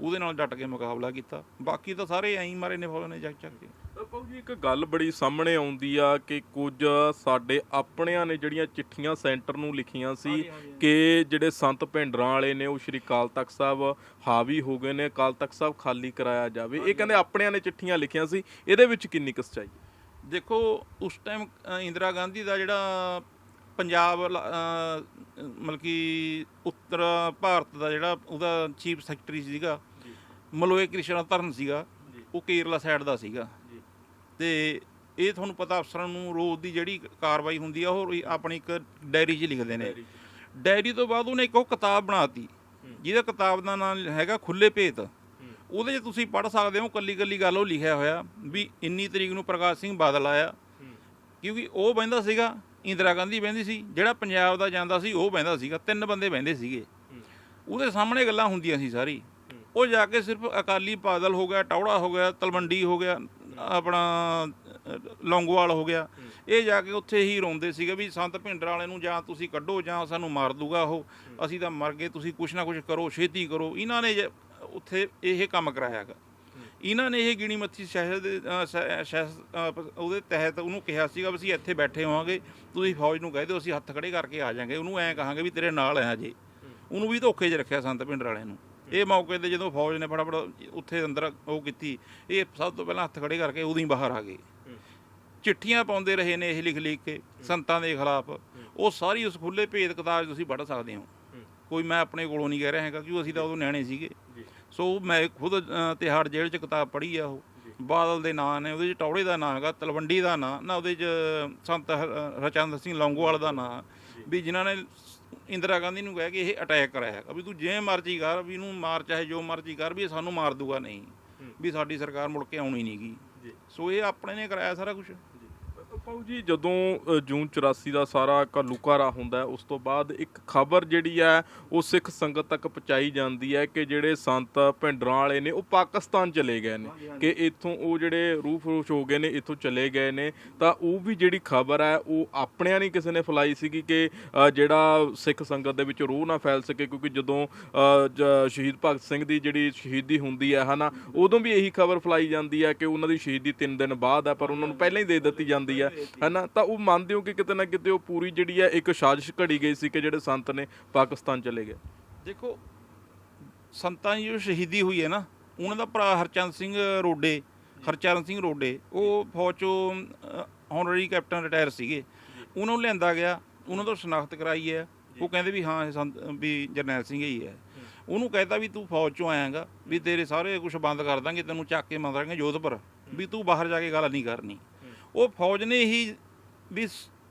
ਉਹਦੇ ਨਾਲ ਡਟ ਕੇ ਮੁਕਾਬਲਾ ਕੀਤਾ। ਬਾਕੀ ਤਾਂ ਸਾਰੇ ਐਂ ਹੀ ਮਾਰੇ ਨੇ ਫੌਜ ਨੇ ਚੱਕ ਚੱਕ ਕੇ। ਬਾਊ ਜੀ ਇੱਕ ਗੱਲ ਬੜੀ ਸਾਹਮਣੇ ਆਉਂਦੀ ਆ ਕਿ ਕੁਝ ਸਾਡੇ ਆਪਣਿਆਂ ਨੇ ਜਿਹੜੀਆਂ ਚਿੱਠੀਆਂ ਸੈਂਟਰ ਨੂੰ ਲਿਖੀਆਂ ਸੀ ਕਿ ਜਿਹੜੇ ਸੰਤ ਭਿੰਡਰਾਂ ਵਾਲੇ ਨੇ ਉਹ ਸ਼੍ਰੀ ਅਕਾਲ ਤਖਤ ਸਾਹਿਬ ਹਾਵੀ ਹੋ ਗਏ ਨੇ ਅਕਾਲ ਤਖਤ ਸਾਹਿਬ ਖਾਲੀ ਕਰਾਇਆ ਜਾਵੇ। ਇਹ ਕਹਿੰਦੇ ਆਪਣਿਆਂ ਨੇ ਚਿੱਠੀਆਂ ਲਿਖੀਆਂ ਸੀ। ਇਹਦੇ ਵਿੱਚ ਕਿੰਨੀ ਕੁ ਸੱਚਾਈ ਦੇਖੋ ਉਸ ਟਾਈਮ ਇੰਦਰਾ ਗਾਂਧੀ ਦਾ ਜਿਹੜਾ ਪੰਜਾਬ ਮਤਲਬ ਕਿ ਉੱਤਰ ਭਾਰਤ ਦਾ ਜਿਹੜਾ ਉਹਦਾ ਚੀਫ ਸੈਕਟਰੀ ਸੀਗਾ ਮਲੋਏ ਕ੍ਰਿਸ਼ਨਾ ਧਰਨ ਸੀਗਾ ਉਹ ਕੇਰਲਾ ਸਾਈਡ ਦਾ ਸੀਗਾ। ਤੇ ਇਹ ਤੁਹਾਨੂੰ ਪਤਾ ਅਫਸਰਾਂ ਨੂੰ ਰੋਜ਼ ਦੀ ਜਿਹੜੀ ਕਾਰਵਾਈ ਹੁੰਦੀ ਆ ਉਹ ਆਪਣੀ ਇੱਕ ਡਾਇਰੀ 'ਚ ਲਿਖਦੇ ਨੇ। ਡਾਇਰੀ ਤੋਂ ਬਾਅਦ ਉਹਨੇ ਇੱਕ ਉਹ ਕਿਤਾਬ ਬਣਾਤੀ ਜਿਹਦਾ ਕਿਤਾਬ ਦਾ ਨਾਮ ਹੈਗਾ ਖੁੱਲੇ ਭੇਤ। ਉਹਦੇ 'ਚ ਤੁਸੀਂ ਪੜ੍ਹ ਸਕਦੇ ਹੋ ਕੱਲੀ ਕੱਲੀ ਗੱਲ ਉਹ ਲਿਖਿਆ ਹੋਇਆ ਵੀ ਇੰਨੀ ਤਰੀਕ ਨੂੰ ਪ੍ਰਕਾਸ਼ ਸਿੰਘ ਬਾਦਲ ਆਇਆ। ਕਿਉਂਕਿ ਉਹ ਬਹਿੰਦਾ ਸੀਗਾ ਇੰਦਰਾ ਗਾਂਧੀ ਬਹਿੰਦੀ ਸੀ ਜਿਹੜਾ ਪੰਜਾਬ ਦਾ ਜਾਂਦਾ ਸੀ ਉਹ ਬਹਿੰਦਾ ਸੀਗਾ ਤਿੰਨ ਬੰਦੇ ਬਹਿੰਦੇ ਸੀਗੇ। ਉਹਦੇ ਸਾਹਮਣੇ ਗੱਲਾਂ ਹੁੰਦੀਆਂ ਸੀ ਸਾਰੀ। ਉਹ ਜਾ ਕੇ ਸਿਰਫ ਅਕਾਲੀ ਬਾਦਲ ਹੋ ਗਿਆ ਟੌੜਾ ਹੋ ਗਿਆ ਤਲਵੰਡੀ ਹੋ ਗਿਆ ਆਪਣਾ ਲੌਂਗੋਵਾਲ ਹੋ ਗਿਆ। ਇਹ ਜਾ ਕੇ ਉੱਥੇ ਹੀ ਰੋਂਦੇ ਸੀਗੇ ਵੀ ਸੰਤ ਭਿੰਡਰ ਵਾਲੇ ਨੂੰ ਜਾਂ ਤੁਸੀਂ ਕੱਢੋ ਜਾਂ ਸਾਨੂੰ ਮਾਰ ਦੂਗਾ ਉਹ। ਅਸੀਂ ਤਾਂ ਮਰ ਗਏ ਤੁਸੀਂ ਕੁਛ ਨਾ ਕੁਛ ਕਰੋ ਛੇਤੀ ਕਰੋ। ਇਹਨਾਂ ਨੇ ਉੱਥੇ ਇਹ ਕੰਮ ਕਰਾਇਆਗਾ ਇਹਨਾਂ ਨੇ ਇਹ ਗਿਣੀ ਮੱਥੀ ਸ਼ਹਿਰ ਦੇ ਅ, ਸ਼- ਸ਼ਹਿਰ ਅ, ਉਹਦੇ ਤਹਿਤ ਉਹਨੂੰ ਕਿਹਾ ਸੀਗਾ ਵੀ ਅਸੀਂ ਇੱਥੇ ਬੈਠੇ ਹੋਵਾਂਗੇ ਤੁਸੀਂ ਫੌਜ ਨੂੰ ਕਹਿ ਦਿਓ ਅਸੀਂ ਹੱਥ ਖੜੇ ਕਰਕੇ ਆ ਜਾਾਂਗੇ ਉਹਨੂੰ ਐਂ ਕਹਾਂਗੇ ਵੀ ਤੇਰੇ ਨਾਲ ਆ ਜੇ ਉਹਨੂੰ ਵੀ ਧੋਖੇ 'ਚ ਰੱਖਿਆ ਸੰਤ ਪਿੰਡ ਵਾਲਿਆਂ ਨੂੰ। ਇਹ ਮੌਕੇ ਤੇ ਜਦੋਂ ਫੌਜ ਨੇ ਫਟਾਫਟ ਉੱਥੇ ਅੰਦਰ ਉਹ ਕੀਤੀ ਇਹ ਸਭ ਤੋਂ ਪਹਿਲਾਂ ਹੱਥ ਖੜੇ ਕਰਕੇ ਉਦੋਂ ਹੀ ਬਾਹਰ ਆ ਗਏ। ਚਿੱਠੀਆਂ ਪਾਉਂਦੇ ਰਹੇ ਨੇ ਇਹ ਲਿਖ ਲਿਖ ਕੇ ਸੰਤਾਂ ਦੇ ਖਿਲਾਫ। ਉਹ ਸਾਰੀ ਉਸ ਖੁੱਲੇ ਭੇਦ ਕਿਤਾਬ 'ਚ ਤੁਸੀਂ ਪੜ੍ਹ ਸਕਦੇ ਹੋ। ਕੋਈ ਮੈਂ ਆਪਣੇ ਕੋਲੋਂ ਨਹੀਂ ਕਹਿ ਰਿਹਾ ਹੈਗਾ ਕਿਉਂ? ਅਸੀਂ ਤਾਂ ਉਦੋਂ ਨਿਆਣੇ ਸੀਗੇ। ਸੋ ਮੈਂ ਖੁਦ ਤਿਹਾੜ ਜੇਲ੍ਹ 'ਚ ਕਿਤਾਬ ਪੜ੍ਹੀ ਆ ਉਹ। ਬਾਦਲ ਦੇ ਨਾਂ ਨੇ ਉਹਦੇ 'ਚ ਟੌੜੇ ਦਾ ਨਾਂ ਹੈਗਾ ਤਲਵੰਡੀ ਦਾ ਨਾਂ ਨਾ ਉਹਦੇ 'ਚ ਸੰਤ ਹਰਚੰਦ ਸਿੰਘ ਲੌਂਗੋਵਾਲ ਦਾ ਨਾਂ ਵੀ ਜਿਨ੍ਹਾਂ ਨੇ ਇੰਦਰਾ ਗਾਂਧੀ ਨੂੰ ਕਹਿ ਕੇ ਇਹ ਅਟੈਕ ਕਰਾਇਆ ਹੈਗਾ ਵੀ ਤੂੰ ਜਿਵੇਂ ਮਰਜ਼ੀ ਕਰ ਵੀ ਇਹਨੂੰ ਮਾਰ ਚਾਹੇ ਜੋ ਮਰਜ਼ੀ ਕਰ ਵੀ ਇਹ ਸਾਨੂੰ ਮਾਰ ਦੂਗਾ ਨਹੀਂ ਵੀ ਸਾਡੀ ਸਰਕਾਰ ਮੁੜ ਕੇ ਆਉਣੀ ਨਹੀਂਗੀ ਸੋ ਇਹ ਆਪਣੇ ਨੇ ਕਰਾਇਆ ਸਾਰਾ ਕੁਝ ਪਾਉ ਜੀ ਜਦੋਂ ਅ, ਜੂਨ 84 ਦਾ ਸਾਰਾ ਘੱਲੂਘਾਰਾ ਹੁੰਦਾ ਹੈ, ਉਸ ਤੋਂ ਬਾਅਦ ਇੱਕ ਖਬਰ ਜਿਹੜੀ ਹੈ ਉਹ ਸਿੱਖ ਸੰਗਤ ਤੱਕ ਪਹੁੰਚਾਈ ਜਾਂਦੀ ਹੈ ਕਿ ਜਿਹੜੇ ਸੰਤ ਭਿੰਡਰਾਂ ਵਾਲੇ ਨੇ ਉਹ ਪਾਕਿਸਤਾਨ ਚਲੇ ਗਏ ਨੇ। ਕਿ ਇੱਥੋਂ ਉਹ ਜਿਹੜੇ ਰੂਹ ਫਰੋਸ਼ ਹੋ ਗਏ ਨੇ ਇੱਥੋਂ ਚਲੇ ਗਏ ਨੇ। ਤਾਂ ਉਹ ਵੀ ਜਿਹੜੀ ਖਬਰ ਹੈ ਉਹ ਆਪਣਿਆਂ ਨਹੀਂ ਕਿਸੇ ਨੇ ਫੈਲਾਈ ਸੀਗੀ ਕਿ ਅ, ਜਿਹੜਾ ਸਿੱਖ ਸੰਗਤ ਦੇ ਵਿੱਚ ਰੂਹ ਨਾ ਫੈਲ ਸਕੇ ਕਿਉਂਕਿ ਜਦੋਂ ਅ, ਜ- ਸ਼ਹੀਦ ਭਗਤ ਸਿੰਘ ਦੀ ਜਿਹੜੀ ਸ਼ਹੀਦੀ ਹੁੰਦੀ ਹੈ ਹਨਾ ਉਦੋਂ ਵੀ ਇਹੀ ਖਬਰ ਫੈਲਾਈ ਜਾਂਦੀ ਹੈ ਕਿ ਉਹਨਾਂ ਦੀ ਸ਼ਹੀਦੀ 3 ਦਿਨ ਬਾਅਦ ਹੈ ਪਰ ਉਹਨਾਂ ਨੂੰ ਪਹਿਲਾਂ ਹੀ ਦੇ ਦਿੱਤੀ ਜਾਂਦੀ ਹੈ। ਹਨਾ? ਤਾਂ ਉਹ ਮੰਨਦੇ ਹੋ ਕਿ ਕਿਤੇ ਨਾ ਕਿਤੇ ਉਹ ਪੂਰੀ ਜਿਹੜੀ ਹੈ ਇੱਕ ਸਾਜ਼ਿਸ਼ ਘੜੀ ਗਈ ਸੀ ਕਿ ਜਿਹੜੇ ਸੰਤ ਨੇ ਪਾਕਿਸਤਾਨ ਚਲੇ ਗਏ? ਦੇਖੋ ਸੰਤਾਂ ਦੀ ਜੋ ਸ਼ਹੀਦੀ ਹੋਈ ਹੈ ਨਾ ਉਹਨਾਂ ਦਾ ਭਰਾ ਹਰਚੰਦ ਸਿੰਘ ਰੋਡੇ ਹਰਚਰਨ ਸਿੰਘ ਰੋਡੇ ਉਹ ਫੌਜ ਚੋਂ ਆਨਰਰੀ ਕੈਪਟਨ ਰਿਟਾਇਰ ਸੀਗੇ। ਉਹਨਾਂ ਨੂੰ ਲਿਆਂਦਾ ਗਿਆ ਉਹਨਾਂ ਤੋਂ ਸ਼ਨਾਖਤ ਕਰਾਈ ਹੈ। ਉਹ ਕਹਿੰਦੇ ਵੀ ਹਾਂ ਸੰਤ ਵੀ ਜਰਨੈਲ ਸਿੰਘ ਹੀ ਹੈ। ਉਹਨੂੰ ਕਹਿਤਾ ਵੀ ਤੂੰ ਫੌਜ ਚੋਂ ਆਇਆਗਾ ਵੀ ਤੇਰੇ ਸਾਰੇ ਕੁਝ ਬੰਦ ਕਰ ਦਾਂਗੇ ਤੈਨੂੰ ਚੱਕ ਕੇ ਮਾਰਾਂਗੇ ਜੋਧਪੁਰ ਵੀ ਤੂੰ ਬਾਹਰ ਜਾ ਕੇ ਗੱਲ ਨਹੀਂ ਕਰਨੀ। ਉਹ ਫੌਜ ਨੇ ਹੀ ਵੀ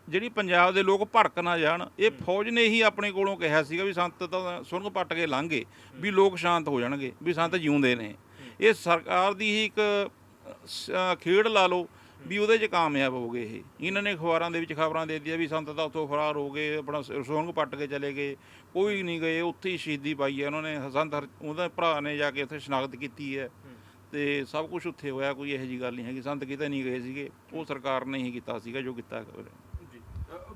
ਜਿਹੜੀ ਪੰਜਾਬ ਦੇ ਲੋਕ ਭੜਕ ਨਾ ਜਾਣ ਇਹ ਫੌਜ ਨੇ ਹੀ ਆਪਣੇ ਕੋਲੋਂ ਕਿਹਾ ਸੀਗਾ ਵੀ ਸੰਤ ਤਾਂ ਸੁਰਗ ਪੱਟ ਕੇ ਲੰਘੇ ਵੀ ਲੋਕ ਸ਼ਾਂਤ ਹੋ ਜਾਣਗੇ ਵੀ ਸੰਤ ਜਿਉਂਦੇ ਨੇ। ਇਹ ਸਰਕਾਰ ਦੀ ਹੀ ਇੱਕ ਖੇਡ ਲਾ ਲਓ ਵੀ ਉਹਦੇ 'ਚ ਕਾਮਯਾਬ ਹੋ ਗਏ ਇਹ। ਇਹਨਾਂ ਨੇ ਅਖਬਾਰਾਂ ਦੇ ਵਿੱਚ ਖਬਰਾਂ ਦੇ ਦਿੱਤੀਆਂ ਵੀ ਸੰਤ ਤਾਂ ਉੱਥੋਂ ਫਰਾਰ ਹੋ ਗਏ ਆਪਣਾ ਸੁਰੰਗ ਪੱਟ ਕੇ ਚਲੇ ਗਏ ਕੋਈ ਨਹੀਂ ਗਏ ਉੱਥੇ ਹੀ ਸ਼ਹੀਦੀ ਪਾਈ ਹੈ ਉਹਨਾਂ ਨੇ ਸੰਤ ਉਹਦੇ ਭਰਾ ਨੇ ਜਾ ਕੇ ਉੱਥੇ ਸ਼ਨਾਖਤ ਕੀਤੀ ਹੈ। ਤੇ ਸਭ ਕੁਝ ਉੱਥੇ ਹੋਇਆ, ਕੋਈ ਇਹੋ ਜੀ ਗੱਲ ਨਹੀਂ ਹੈਗੀ। ਸੰਤ ਕਿਤੇ ਨਹੀਂ ਗਏ ਸੀਗੇ, ਉਹ ਸਰਕਾਰ ਨੇ ਹੀ ਕੀਤਾ ਸੀਗਾ ਜੋ ਕੀਤਾ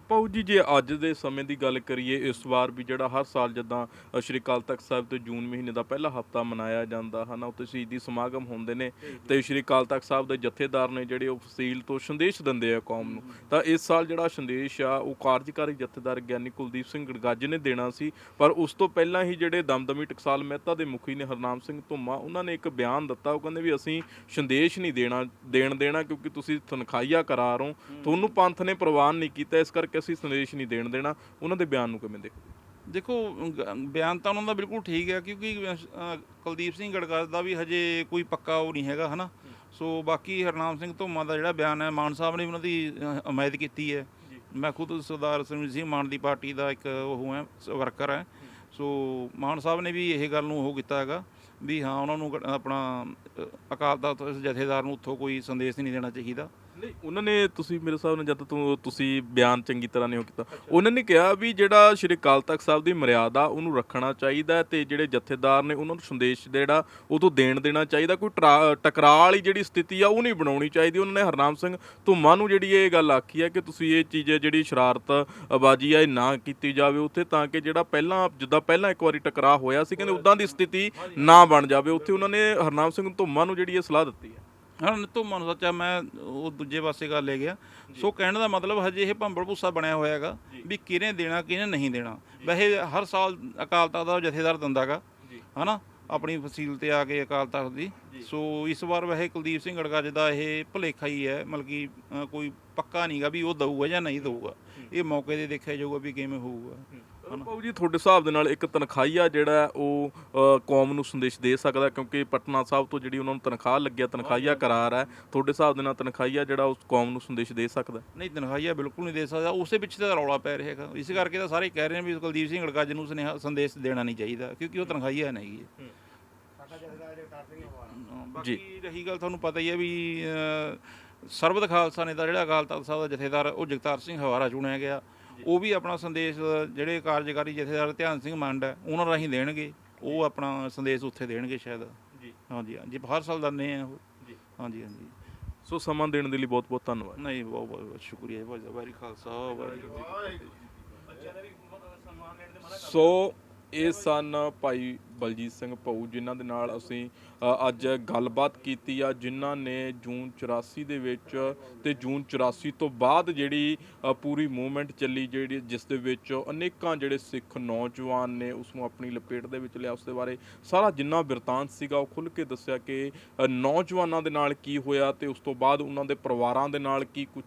ਪਾਉ ਜੀ, ਜੇ ਅੱਜ ਦੇ ਸਮੇਂ ਦੀ ਗੱਲ ਕਰੀਏ, ਇਸ ਵਾਰ ਵੀ ਜਿਹੜਾ ਹਰ ਸਾਲ ਜਦਾਂ ਸ਼੍ਰੀ ਅਕਾਲ ਤਖਤ ਸਾਹਿਬ ਤੇ ਜੂਨ ਮਹੀਨੇ ਦਾ ਪਹਿਲਾ ਹਫਤਾ ਮਨਾਇਆ ਜਾਂਦਾ ਹਨਾ ਉੱਥੇ ਸ਼ਹੀਦੀ ਸਮਾਗਮ ਹੁੰਦੇ ਨੇ ਤੇ ਸ਼੍ਰੀ ਅਕਾਲ ਤਖਤ ਸਾਹਿਬ ਦੇ ਜਥੇਦਾਰ ਨੇ ਜਿਹੜੇ ਉਹ ਫਸੀਲ ਤੋਂ ਸੰਦੇਸ਼ ਦਿੰਦੇ ਆ ਕੌਮ ਨੂੰ। ਤਾਂ ਇਸ ਸਾਲ ਜਿਹੜਾ ਸੰਦੇਸ਼ ਆ, ਉਹ ਕਾਰਜਕਾਰੀ ਜਥੇਦਾਰ ਗਿਆਨੀ ਕੁਲਦੀਪ ਸਿੰਘ ਗੜਗੱਜ ਨੇ ਦੇਣਾ ਸੀ, ਪਰ ਉਸ ਤੋਂ ਪਹਿਲਾਂ ਹੀ ਜਿਹੜੇ ਦਮਦਮੀ ਟਕਸਾਲ ਮਹਿਤਾ ਦੇ ਮੁਖੀ ਨੇ ਹਰਨਾਮ ਸਿੰਘ ਧੁੰਮਾ, ਉਹਨਾਂ ਨੇ ਇੱਕ ਬਿਆਨ ਦਿੱਤਾ, ਉਹ ਕਹਿੰਦੇ ਵੀ ਅਸੀਂ ਸੰਦੇਸ਼ ਨਹੀਂ ਦੇਣਾ, ਦੇਣ ਦੇਣਾ ਕਿਉਂਕਿ ਤੁਸੀਂ ਤਨਖਾਹੀਆ ਕਰਾਰ ਹੋ, ਤੁਹਾਨੂੰ ਪੰਥ ਨੇ ਪ੍ਰਵਾਨ ਨਹੀਂ ਕੀਤਾ, ਇਸ ਕਰਕੇ ਅਸੀਂ ਸੰਦੇਸ਼ ਨਹੀਂ ਦੇਣ ਦੇਣਾ ਉਹਨਾਂ ਦੇ ਬਿਆਨ ਨੂੰ ਕਿਵੇਂ ਦੇਖੋ ਦੇਖੋ ਗ- ਬਿਆਨ ਤਾਂ ਉਹਨਾਂ ਦਾ ਬਿਲਕੁਲ ਠੀਕ ਹੈ ਕਿਉਂਕਿ ਅ, ਕੁਲਦੀਪ ਸਿੰਘ ਗੜਗੜ ਦਾ ਵੀ ਹਜੇ ਕੋਈ ਪੱਕਾ ਉਹ ਨਹੀਂ ਹੈਗਾ ਹਨਾ? ਸੋ ਬਾਕੀ ਹਰਨਾਮ ਸਿੰਘ ਧੁੰਮਾ ਦਾ ਜਿਹੜਾ ਬਿਆਨ ਹੈ ਮਾਨ ਸਾਹਿਬ ਨੇ ਵੀ ਉਹਨਾਂ ਦੀ ਅ, ਹਮਾਇਤ ਕੀਤੀ ਹੈ। ਮੈਂ ਖੁਦ ਸਰਦਾਰ ਸਰਮਜੀਤ ਸਿੰਘ ਮਾਨ ਦੀ ਪਾਰਟੀ ਦਾ ਇੱਕ ਉਹ ਹਾਂ ਵਰਕਰ ਹੈ। ਸੋ ਮਾਨ ਸਾਹਿਬ ਨੇ ਵੀ ਇਹ ਗੱਲ ਨੂੰ ਉਹ ਕੀਤਾ ਹੈਗਾ ਵੀ ਹਾਂ ਉਹਨਾਂ ਨੂੰ ਗ- ਆਪਣਾ ਅ, ਅਕਾਲ ਤਖਤ ਜਥੇਦਾਰ ਨੂੰ ਉੱਥੋਂ ਕੋਈ ਸੰਦੇਸ਼ ਨਹੀਂ ਦੇਣਾ ਚਾਹੀਦਾ। ਨਹੀਂ, ਉਹਨਾਂ ਨੇ ਤੁਸੀਂ ਮੇਰੇ ਹਿਸਾਬ ਨਾਲ ਜਦ ਤੋਂ ਤੁਸੀਂ ਬਿਆਨ ਚੰਗੀ ਤਰ੍ਹਾਂ ਨਹੀਂ ਉਹ ਕੀਤਾ, ਉਹਨਾਂ ਨੇ ਕਿਹਾ ਵੀ ਜਿਹੜਾ ਸ਼੍ਰੀ ਅਕਾਲ ਤਖਤ ਸਾਹਿਬ ਦੀ ਮਰਿਆਦਾ, ਉਹਨੂੰ ਰੱਖਣਾ ਚਾਹੀਦਾ ਹੈ ਤੇ ਜਿਹੜੇ ਜਥੇਦਾਰ ਨੇ ਉਹਨਾਂ ਨੂੰ ਸੰਦੇਸ਼ ਜਿਹੜਾ, ਉਹ ਤੋਂ ਦੇਣ ਦੇਣਾ ਚਾਹੀਦਾ। ਕੋਈ ਟਰਾ- ਟਕਰਾਅ ਵਾਲੀ ਜਿਹੜੀ ਸਥਿਤੀ ਆ, ਉਹ ਨਹੀਂ ਬਣਾਉਣੀ ਚਾਹੀਦੀ। ਉਹਨਾਂ ਨੇ ਹਰਨਾਮ ਸਿੰਘ ਧੁੰਮਾ ਨੂੰ ਜਿਹੜੀ ਇਹ ਗੱਲ ਆਖੀ ਹੈ ਕਿ ਤੁਸੀਂ ਇਹ ਚੀਜ਼ ਜਿਹੜੀ ਸ਼ਰਾਰਤ ਬਾਜੀ ਆ, ਇਹ ਨਾ ਕੀਤੀ ਜਾਵੇ ਉੱਥੇ, ਤਾਂ ਕਿ ਜਿਹੜਾ ਪਹਿਲਾਂ, ਜਿੱਦਾਂ ਪਹਿਲਾਂ ਇੱਕ ਵਾਰੀ ਟਕਰਾਅ ਹੋਇਆ ਸੀ, ਕਹਿੰਦੇ ਉਦਾਂ ਦੀ ਸਥਿਤੀ ਨਾ ਬਣ ਜਾਵੇ। ਉੱਥੇ ਉਹਨਾਂ ਨੇ ਹਰਨਾਮ ਸਿੰਘ ਧੁੰਮਾ ਨੂੰ ਜਿਹੜੀ ਇਹ ਸਲਾਹ ਦਿੱਤੀ ਹੈ। ਹਾਂ ਧੁੰਮਾ ਨੂੰ ਸੱਚਾ ਮੈਂ ਉਹ ਦੂਜੇ ਪਾਸੇ ਗੱਲ ਲੈ ਗਿਆ। ਸੋ ਕਹਿਣ ਦਾ ਮਤਲਬ ਹਜੇ ਇਹ ਭੰਬਲ ਭੁੱਸਾ ਬਣਿਆ ਹੋਇਆ ਹੈਗਾ ਵੀ ਕਿਹਨੇ ਦੇਣਾ ਕਿਹਨੇ ਨਹੀਂ ਦੇਣਾ। ਵੈਸੇ ਹਰ ਸਾਲ ਅਕਾਲ ਤਖਤ ਦਾ ਜਥੇਦਾਰ ਦਿੰਦਾਗਾ ਹਨਾ? ਆਪਣੀ ਫਸੀਲ ਤੇ ਆ ਕੇ ਅਕਾਲ ਤਖਤ ਦੀ ਸੋ ਇਸ ਵਾਰ ਵੈਸੇ ਕੁਲਦੀਪ ਸਿੰਘ ਗੜਗੱਜ ਦਾ ਇਹ ਭੁਲੇਖਾ ਹੀ ਹੈ ਮਤਲਬ ਕਿ ਕੋਈ ਪੱਕਾ ਨਹੀਂਗਾ ਵੀ ਉਹ ਦਊਗਾ ਜਾਂ ਨਹੀਂ ਦਊਗਾ। ਇਹ ਮੌਕੇ ਤੇ ਦੇਖਿਆ ਜਾਊਗਾ ਵੀ ਕਿਵੇਂ ਹੋਊਗਾ। ਬਾਬੂ ਜੀ ਤੁਹਾਡੇ ਹਿਸਾਬ ਦੇ ਨਾਲ ਇੱਕ ਤਨਖਾਹੀਆ ਜਿਹੜਾ ਉਹ ਅ, ਕੌਮ ਨੂੰ ਸੰਦੇਸ਼ ਦੇ ਸਕਦਾ ਹੈ ਕਿਉਂਕਿ ਪਟਨਾ ਸਾਹਿਬ ਤੋਂ ਜਿਹੜੀ ਉਹਨਾਂ ਨੂੰ ਤਨਖਾਹ ਲੱਗਿਆ ਤਨਖਾਹੀਆ ਕਰਾਰ ਹੈ ਤੁਹਾਡੇ ਹਿਸਾਬ ਦੇ ਨਾਲ ਤਨਖਾਹੀਆ ਜਿਹੜਾ ਉਸ ਕੌਮ ਨੂੰ ਸੰਦੇਸ਼ ਦੇ ਸਕਦਾ? ਹੈ? ਨਹੀਂ ਤਨਖਾਹੀਆ ਬਿਲਕੁਲ ਨਹੀਂ ਦੇ ਸਕਦਾ। ਉਸੇ ਪਿੱਛੇ ਤਾਂ ਰੌਲਾ ਪੈ ਰਿਹਾ ਹੈਗਾ। ਇਸ ਕਰਕੇ ਤਾਂ ਸਾਰੇ ਕਹਿ ਰਹੇ ਨੇ ਵੀ ਕੁਲਦੀਪ ਸਿੰਘ ਗੜਗੱਜ ਨੂੰ ਸੁਨੇਹਾ ਸੰਦੇਸ਼ ਦੇਣਾ ਨਹੀਂ ਚਾਹੀਦਾ ਕਿਉਂਕਿ ਉਹ ਤਨਖਾਹੀਆ ਨਹੀਂ ਹੈ। ਹਾਂ, ਬਾਕੀ ਰਹੀ ਗੱਲ ਤੁਹਾਨੂੰ ਪਤਾ ਹੀ ਹੈ ਵੀ ਅ, ਸਰਬਤ ਖਾਲਸਾ ਨੇ ਤਾਂ ਜਿਹੜਾ ਅਕਾਲ ਤਖਤ ਸਾਹਿਬ ਦਾ ਜਥੇਦਾਰ ਉਹ ਜਗਤਾਰ ਸਿੰਘ ਹਵਾਰਾ ਚੁਣਿਆ ਗਿਆ। ਉਹ ਵੀ ਆਪਣਾ ਸੰਦੇਸ਼ ਜਿਹੜੇ ਕਾਰਜਕਾਰੀ ਜਥੇਦਾਰ ਧਿਆਨ ਸਿੰਘ ਮੰਡ ਹੈ ਉਹਨਾਂ ਰਾਹੀਂ ਦੇਣਗੇ। ਉਹ ਆਪਣਾ ਸੰਦੇਸ਼ ਉੱਥੇ ਦੇਣਗੇ ਸ਼ਾਇਦ। ਜੀ। ਹਾਂਜੀ ਹਾਂਜੀ। ਹਰ ਸਾਲ ਦਿੰਦੇ ਆ ਉਹ। ਜੀ। ਹਾਂਜੀ ਹਾਂਜੀ। ਸੋ ਸਮਾਂ ਦੇਣ ਦੇ ਲਈ ਬਹੁਤ ਬਹੁਤ ਧੰਨਵਾਦ। ਨਹੀਂ ਬਹੁਤ ਬਹੁਤ ਬਹੁਤ ਸ਼ੁਕਰੀਆ ਜੀ। ਬਹੁਤ ਵਾਰੀ ਖਾਲਸਾ ਵਾਹਿਗੁਰੂ ਸੋ ਇਹ ਸਨ ਭਾਈ ਬਲਜੀਤ ਸਿੰਘ ਭਊ, ਜਿਨ੍ਹਾਂ ਦੇ ਨਾਲ ਅਸੀਂ ਅੱਜ ਗੱਲਬਾਤ ਕੀਤੀ ਆ, ਜਿਨ੍ਹਾਂ ਨੇ ਜੂਨ 84 ਦੇ ਵਿੱਚ ਤੇ ਜੂਨ 84 ਤੋਂ ਬਾਅਦ ਜਿਹੜੀ ਪੂਰੀ ਮੂਵਮੈਂਟ ਚੱਲੀ, ਜਿਹੜੀ, ਜਿਸ ਦੇ ਵਿੱਚ ਅਨੇਕਾਂ ਜਿਹੜੇ ਸਿੱਖ ਨੌਜਵਾਨ ਨੇ ਉਸ ਨੂੰ ਆਪਣੀ ਲਪੇਟ ਦੇ ਵਿੱਚ ਲਿਆ ਉਸ ਦੇ ਬਾਰੇ ਸਾਰਾ ਜਿੰਨਾ ਬਿਰਤਾਂਤ ਸੀਗਾ, ਉਹ ਖੁੱਲ ਕੇ ਦੱਸਿਆ ਕਿ ਨੌਜਵਾਨਾਂ ਦੇ ਨਾਲ ਕੀ ਹੋਇਆ ਤੇ ਉਸ ਤੋਂ ਬਾਅਦ ਉਹਨਾਂ ਦੇ ਪਰਿਵਾਰਾਂ ਦੇ ਨਾਲ ਕੀ ਕੁਝ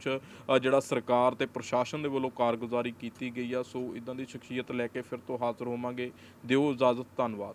ਜਿਹੜਾ ਸਰਕਾਰ ਤੇ ਪ੍ਰਸ਼ਾਸਨ ਦੇ ਵੱਲੋਂ ਕਾਰਗੁਜ਼ਾਰੀ ਕੀਤੀ ਗਈ ਆ, ਸੋ ਇਦਾਂ ਦੀ ਸ਼ਖਸੀਅਤ ਲੈ ਕੇ ਫਿਰ ਤੋਂ ਹਾਜ਼ਰ ਹੋਵਾਂਗੇ। ਦਿਓ ਇਜਾਜ਼ਤ ਧੰਨਵਾਦ।